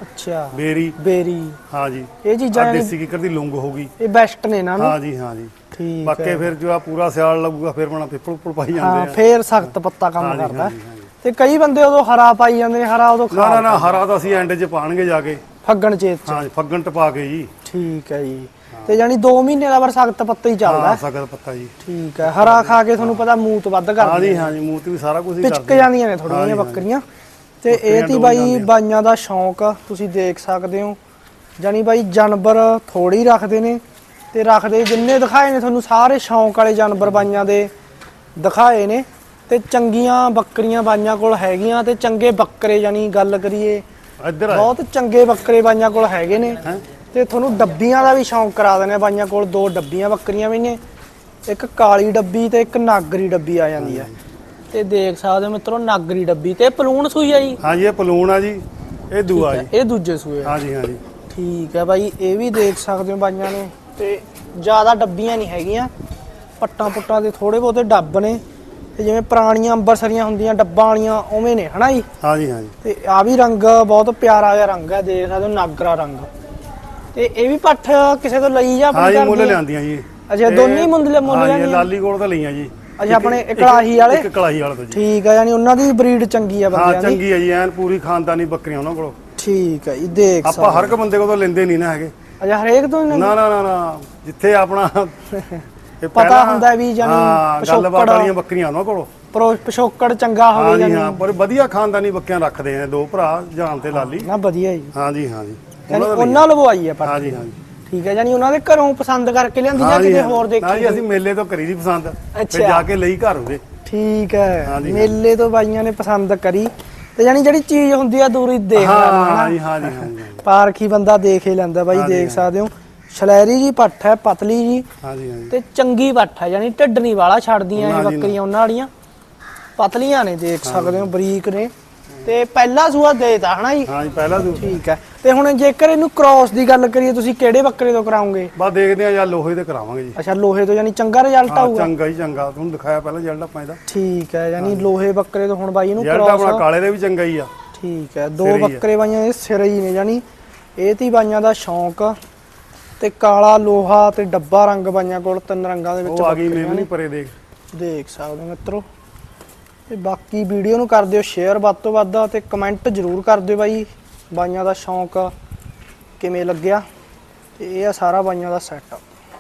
ਅੱਛਾ। ਬੇਰੀ। ਬੇਰੀ। ਹਾਂ ਜੀ। ਇਹ ਚੀਜ਼ਾਂ ਆ ਯਾਨੀ ਦੇਸੀ ਕਿਕਰ ਦੀ ਲੁੰਗ ਹੋ ਗਈ। ਇਹ ਬੈਸਟ ਨੇ ਨੂੰ ਹਾਂ ਜੀ ਹਾਂ ਜੀ। ਠੀਕ ਬਾਕੀ ਹੈ। ਫਿਰ ਜੋ ਆ ਪੂਰਾ ਸਿਆਲ ਲੱਗੂਗਾ ਫਿਰ ਬਣਾ ਪਿੱਪਲ ਪੁੱਪਲ ਪਾਈ ਹਾਂ ਜਾਂਦੇ ਆ। ਫੇਰ ਸਖਤ ਪੱਤਾ ਕੰਮ ਹਾਂ ਕਰਦਾ। ਹਾਂ ਹਾਂ। ਤੇ ਕਈ ਬੰਦੇ ਉਦੋਂ ਹਰਾ ਪਾਈ ਜਾਂਦੇ ਨੇ ਹਰਾ ਉਦੋਂ ਨਾ ਨਾ ਖਾ ਨਾ ਹਰਾ ਤਾਂ ਅਸੀਂ ਐਂਡ 'ਚ ਪਾਣਗੇ ਜਾ ਕੇ। ਫੱਗਣ ਚੇਤ ਚ। ਹਾਂ ਜੀ, ਫੱਗਣ ਟਪਾ ਕੇ ਜੀ। ਠੀਕ ਹੈ ਜੀ। ਤੇ ਯਾਨੀ 2 ਮਹੀਨੇ ਦਾ ਵਰ ਸਖਤ ਪੱਤਾ ਹੀ ਚੱਲਦਾ ਹਾਂ ਹੈ। ਸਗਤ ਪੱਤਾ ਜੀ। ਠੀਕ ਹੈ। ਹਰਾ ਖਾ ਕੇ ਤੁਹਾਨੂੰ ਪਤਾ ਮੂਤ ਵੱਧ ਹਾਂ ਕਰਦੀ ਜੀ ਹਾਂ ਜੀ ਮੂਤ ਵੀ ਸਾਰਾ ਕੁਝ ਹੀ ਪਿਚਕ ਕਰਦੇ ਜਾਂਦੀਆਂ ਨੇ ਹਾਂ ਥੋੜੀਆਂ ਹਾਂ ਜੀ। ਬੱਕਰੀਆਂ। ਤੇ ਇਹ ਤੀ ਬਾਈ ਬਾਈਆਂ ਦਾ ਸ਼ੌਂਕ ਤੁਸੀਂ ਦੇਖ ਸਕਦੇ ਹੋ। ਜਾਨੀ ਬਾਈ ਜਾਨਵਰ ਥੋੜੀ ਰੱਖਦੇ ਨੇ ਤੇ ਰੱਖਦੇ ਜਿੰਨੇ ਦਿਖਾਏ ਨੇ ਤੁਹਾਨੂੰ ਸਾਰੇ ਸ਼ੌਂਕ ਵਾਲੇ ਜਾਨਵਰ ਬਾਈਆਂ ਦੇ ਦਿਖਾਏ ਨੇ। ਤੇ ਚੰਗੀਆਂ ਬੱਕਰੀਆਂ ਬਾਈਆਂ ਕੋਲ ਹੈਗੀਆਂ ਤੇ ਚੰਗੇ ਬੱਕਰੇ ਜਾਨੀ ਗੱਲ ਕਰੀਏ ਇੱਧਰ ਆ। ਬਹੁਤ ਚੰਗੇ ਬੱਕਰੇ ਬਾਈਆਂ ਕੋਲ ਹੈਗੇ ਨੇ। ਤੇ ਤੁਹਾਨੂੰ ਡੱਬੀਆਂ ਦਾ ਵੀ ਸ਼ੌਂਕ ਕਰਾ ਦਿੰਦੇ ਆ ਬਾਈਆਂ ਕੋਲ ਦੋ ਡੱਬੀਆਂ ਬੱਕਰੀਆਂ ਵੀ ਨੇ ਇੱਕ ਕਾਲੀ ਡੱਬੀ ਤੇ ਇੱਕ ਨਾਗਰੀ ਡੱਬੀ ਆ ਜਾਂਦੀ ਹੈ ਤੇ ਦੇਖ ਸਕਦੇ ਹੋ ਮਿੱਤਰੋ ਨਾਗਰੀ ਡੱਬੀ ਤੇ ਪਲੂਣ ਸੂਈ ਆ ਜੀ। ਹਾਂਜੀ ਇਹ ਪਲੂਣ ਆ ਜੀ ਇਹ ਦੂਆ ਜੀ। ਇਹ ਦੂਜੇ ਸੂਏ ਆ। ਹਾਂਜੀ ਹਾਂਜੀ। ਠੀਕ ਹੈ ਬਾਈ ਇਹ ਵੀ ਦੇਖ ਸਕਦੇ ਹੋ ਬਾਈਆਂ ਨੇ ਤੇ ਜ਼ਿਆਦਾ ਡੱਬੀਆਂ ਨਹੀਂ ਹੈਗੀਆਂ। ਪੱਟਾਂ ਪੁੱਟਾਂ ਦੇ ਥੋੜੇ ਬਹੁਤੇ ਡੱਬ ਨੇ ਤੇ ਜਿਵੇਂ ਪੁਰਾਣੀਆਂ ਅੰਬਰਸਰੀਆਂ ਹੁੰਦੀਆਂ ਡੱਬਾਂ ਵਾਲੀਆਂ ਉਵੇਂ ਨੇ ਹਨਾ ਜੀ? ਹਾਂਜੀ ਹਾਂਜੀ। ਤੇ ਆ ਵੀ ਰੰਗ ਬਹੁਤ ਪਿਆਰਾ ਜਿਹਾ ਰੰਗ ਹੈ ਦੇਖ ਸਕਦੇ ਹੋ ਨਾਗਰਾ ਰੰਗ। ਤੇ ਇਹ ਵੀ ਪੱਠ ਕਿਸੇ ਤੋਂ ਲਈ ਜਾਂ ਹਾਂਜੀ ਮੁੱਲ? ਲਿਆਂਦੀਆਂ ਜੀ। ਅੱਛਾ, ਦੋਨੇ ਹੀ ਮੁੱਲ- ਲਿਆਂਦੀਆਂ? ਲਾਲੀ ਕੋਲ ਤਾਂ ਲਈਆਂ ਜੀ। ਅੱਛਾ, ਆਪਣੇ ਇੱਕ- ਕਲਾਹੀ ਵਾਲੇ? ਇੱਕ ਕਲਾਹੀ ਵਾਲੇ ਤੋਂ ਜੀ। ਠੀਕ ਹੈ ਯਾਨੀ ਉਹਨਾਂ ਦੀ ਬਰੀਡ ਚੰਗੀ ਆ ਹਾਂ ਬੰਦਿਆਂ ਦੀ। ਚੰਗੀ ਹੈ ਜੀ ਐਨ ਪੂਰੀ ਖਾਨਦਾਨੀ ਬੱਕਰੀਆਂ ਉਹਨਾਂ ਕੋਲ। ਠੀਕ ਹੈ ਜੀ ਦੇਖ ਆਪਾਂ ਹਰ ਇੱਕ ਬੰਦੇ ਕੋਲ ਤਾਂ ਲੈਂਦੇ ਨਹੀਂ ਨਾ ਹੈਗੇ। ਅੱਛਾ ਹਰੇਕ ਤੋਂ ਹੀ ਨਾ ਨਾ ਨਾ ਨਾ ਜਿੱਥੇ ਆਪਣਾ ਇਹ ਪਤਾ ਪਹਿਲਾਂ- ਹੁੰਦਾ ਵੀ ਜਾਨੀ ਹਾਂ ਗੱਲਬਾਤ ਪਿਛੋਕੜ- ਵਾਲੀਆਂ ਬੱਕਰੀਆਂ ਉਹਨਾਂ ਕੋਲ। ਪ੍ਰੋ ਪਿਛੋਕੜ ਚੰਗਾ ਹੋਵੇ ਜਾਨੀ ਹਾਂ ਪਰ ਵਧੀਆ ਖਾਨਦਾਨੀ ਬੱਕਰੀਆਂ ਰੱਖਦੇ ਆ ਦੋ ਭਰਾ ਜਾਨ ਤੇ ਲਾਲੀ। ਨਾ ਵਧੀਆ ਜੀ। ਹਾਂਜੀ ਹਾਂਜੀ ਯਾਨੀ ਉਹਨਾਂ ਦਾ ਉਹਨਾਂ ਲਵਾਈ ਹੈ ਪੱਠ ਹਾਂਜੀ ਹਾਂਜੀ ਠੀਕ ਹੈ ਯਾਨੀ ਉਹਨਾਂ ਦੇ ਘਰੋਂ ਪਸੰਦ ਕਰਕੇ ਲਿਆਂਦੀ ਜਾਂ ਕਿਤੇ ਹਾਂ। ਹੋਰ ਨਾ ਦੇਖੀ ਜੀ ਅਸੀਂ ਮੇਲੇ ਤੋਂ ਕਰੀ ਦੀ ਪਸੰਦ। ਫਿਰ ਜਾ ਕੇ ਲਈ ਘਰ ਉਹਦੇ। ਠੀਕ ਹੈ ਮੇਲੇ ਤੋਂ ਬਾਈਆਂ ਨੇ ਪਸੰਦ ਕਰੀ। ਤੇ ਯਾਨੀ ਜਿਹੜੀ ਚੀਜ਼ ਹੁੰਦੀ ਆ ਦੂਰੀ ਦੇਖ ਹਾਂ ਲੈਣਾ ਹਾਂਜੀ ਹਾਂਜੀ ਹਾਂਜੀ ਪਾਰਖੀ ਬੰਦਾ ਦੇਖ ਹੀ ਲੈਂਦਾ ਬਾਈ ਦੇਖ ਸਕਦੇ ਹੋ। ਸ਼ਲੈਰੀ ਜੀ ਪੱਠ ਹੈ ਪਤਲੀ ਜੀ। ਹਾਂਜੀ ਹਾਂਜੀ ਤੇ ਚੰਗੀ ਪੱਠ ਹੈ ਯਾਨੀ ਢਿੱਡ ਨਹੀਂ ਵਾਲਾ ਛੱਡਦੀਆਂ ਇਹ ਨਾ ਜੀ, ਨਾ। ਬੱਕਰੀਆਂ ਉਹਨਾਂ ਵਾਲੀਆਂ। ਪਤਲੀਆਂ ਨੇ ਦੇਖ ਸਕਦੇ ਹੋ ਬਰੀਕ ਨੇ। ਤੇ ਪਹਿਲਾ ਸੂਆ ਦੇਤਾ ਹਨਾ ਜੀ? ਹਾਂਜੀ ਪਹਿਲਾ ਦੂ ਠੀਕ ਹੈ। ਤੇ ਹੁਣ ਜੇਕਰ ਇਹਨੂੰ ਕ੍ਰਾਸ ਦੀ ਗੱਲ ਕਰੀਏ ਤੁਸੀਂ ਕਿਹੜੇ ਬੱਕਰੇ ਤੋਂ ਕਰਾਉਂਗੇ? ਬਸ ਦੇਖਦੇ ਆ ਜਾਂ ਲੋਹੇ ਤੇ ਕਰਾਵਾਂਗੇ ਜੀ। ਅੱਛਾ ਲੋਹੇ ਤੋਂ ਯਾਨੀ ਚੰਗਾ ਰਿਜ਼ਲਟ ਹਾਂ ਆਊਗਾ? ਚੰਗਾ ਹੀ ਚੰਗਾ। ਤੁਹਾਨੂੰ ਦਿਖਾਇਆ ਪਹਿਲਾਂ ਜਲਦ ਆਪਾਂ ਇਹਦਾ। ਠੀਕ ਹੈ ਯਾਨੀ ਲੋਹੇ ਬੱਕਰੇ ਤੋਂ ਹੁਣ ਬਾਈ ਇਹਨੂੰ ਜਲਦ ਆਪਣਾ ਕ੍ਰਾਸ ਕਾਲੇ ਦੇ ਵੀ ਚੰਗਾ ਹੀ ਆ। ਠੀਕ ਹੈ ਦੋ ਹੀ। ਬੱਕਰੇ ਬਾਈਆਂ ਦੇ ਸਿਰ ਹੀ ਨੇ ਯਾਨੀ ਇਹ ਤੀ ਬਾਈਆਂ ਦਾ ਸ਼ੌਂਕ। ਤੇ ਕਾਲਾ ਲੋਹਾ ਤੇ ਡੱਬਾ ਰੰਗ ਬਾਈਆਂ ਕੋਲ ਤਿੰਨ ਰੰਗਾਂ ਦੇ ਵਿੱਚ ਉਹ ਆ ਗਈ ਮੇਮਣੀ। ਪਰੇ ਦੇਖ। ਦੇਖ ਸਕਦੇ ਹੋ ਮਿੱਤਰੋ। ਤੇ ਬਾਕੀ ਵੀਡੀਓ ਨੂੰ ਕਰ ਦਿਓ ਸ਼ੇਅਰ ਵੱਧ ਤੋਂ ਵੱਧ ਤੇ ਕਮੈਂਟ ਜ਼ਰੂਰ ਕਰ ਦਿਓ ਬਾਈ। ਬਾਈਆਂ ਦਾ ਸ਼ੌਂਕ ਕਿਵੇਂ ਲੱਗਿਆ? ਤੇ ਇਹ ਆ ਸਾਰਾ ਬਾਈਆਂ ਦਾ ਸੈਟਅਪ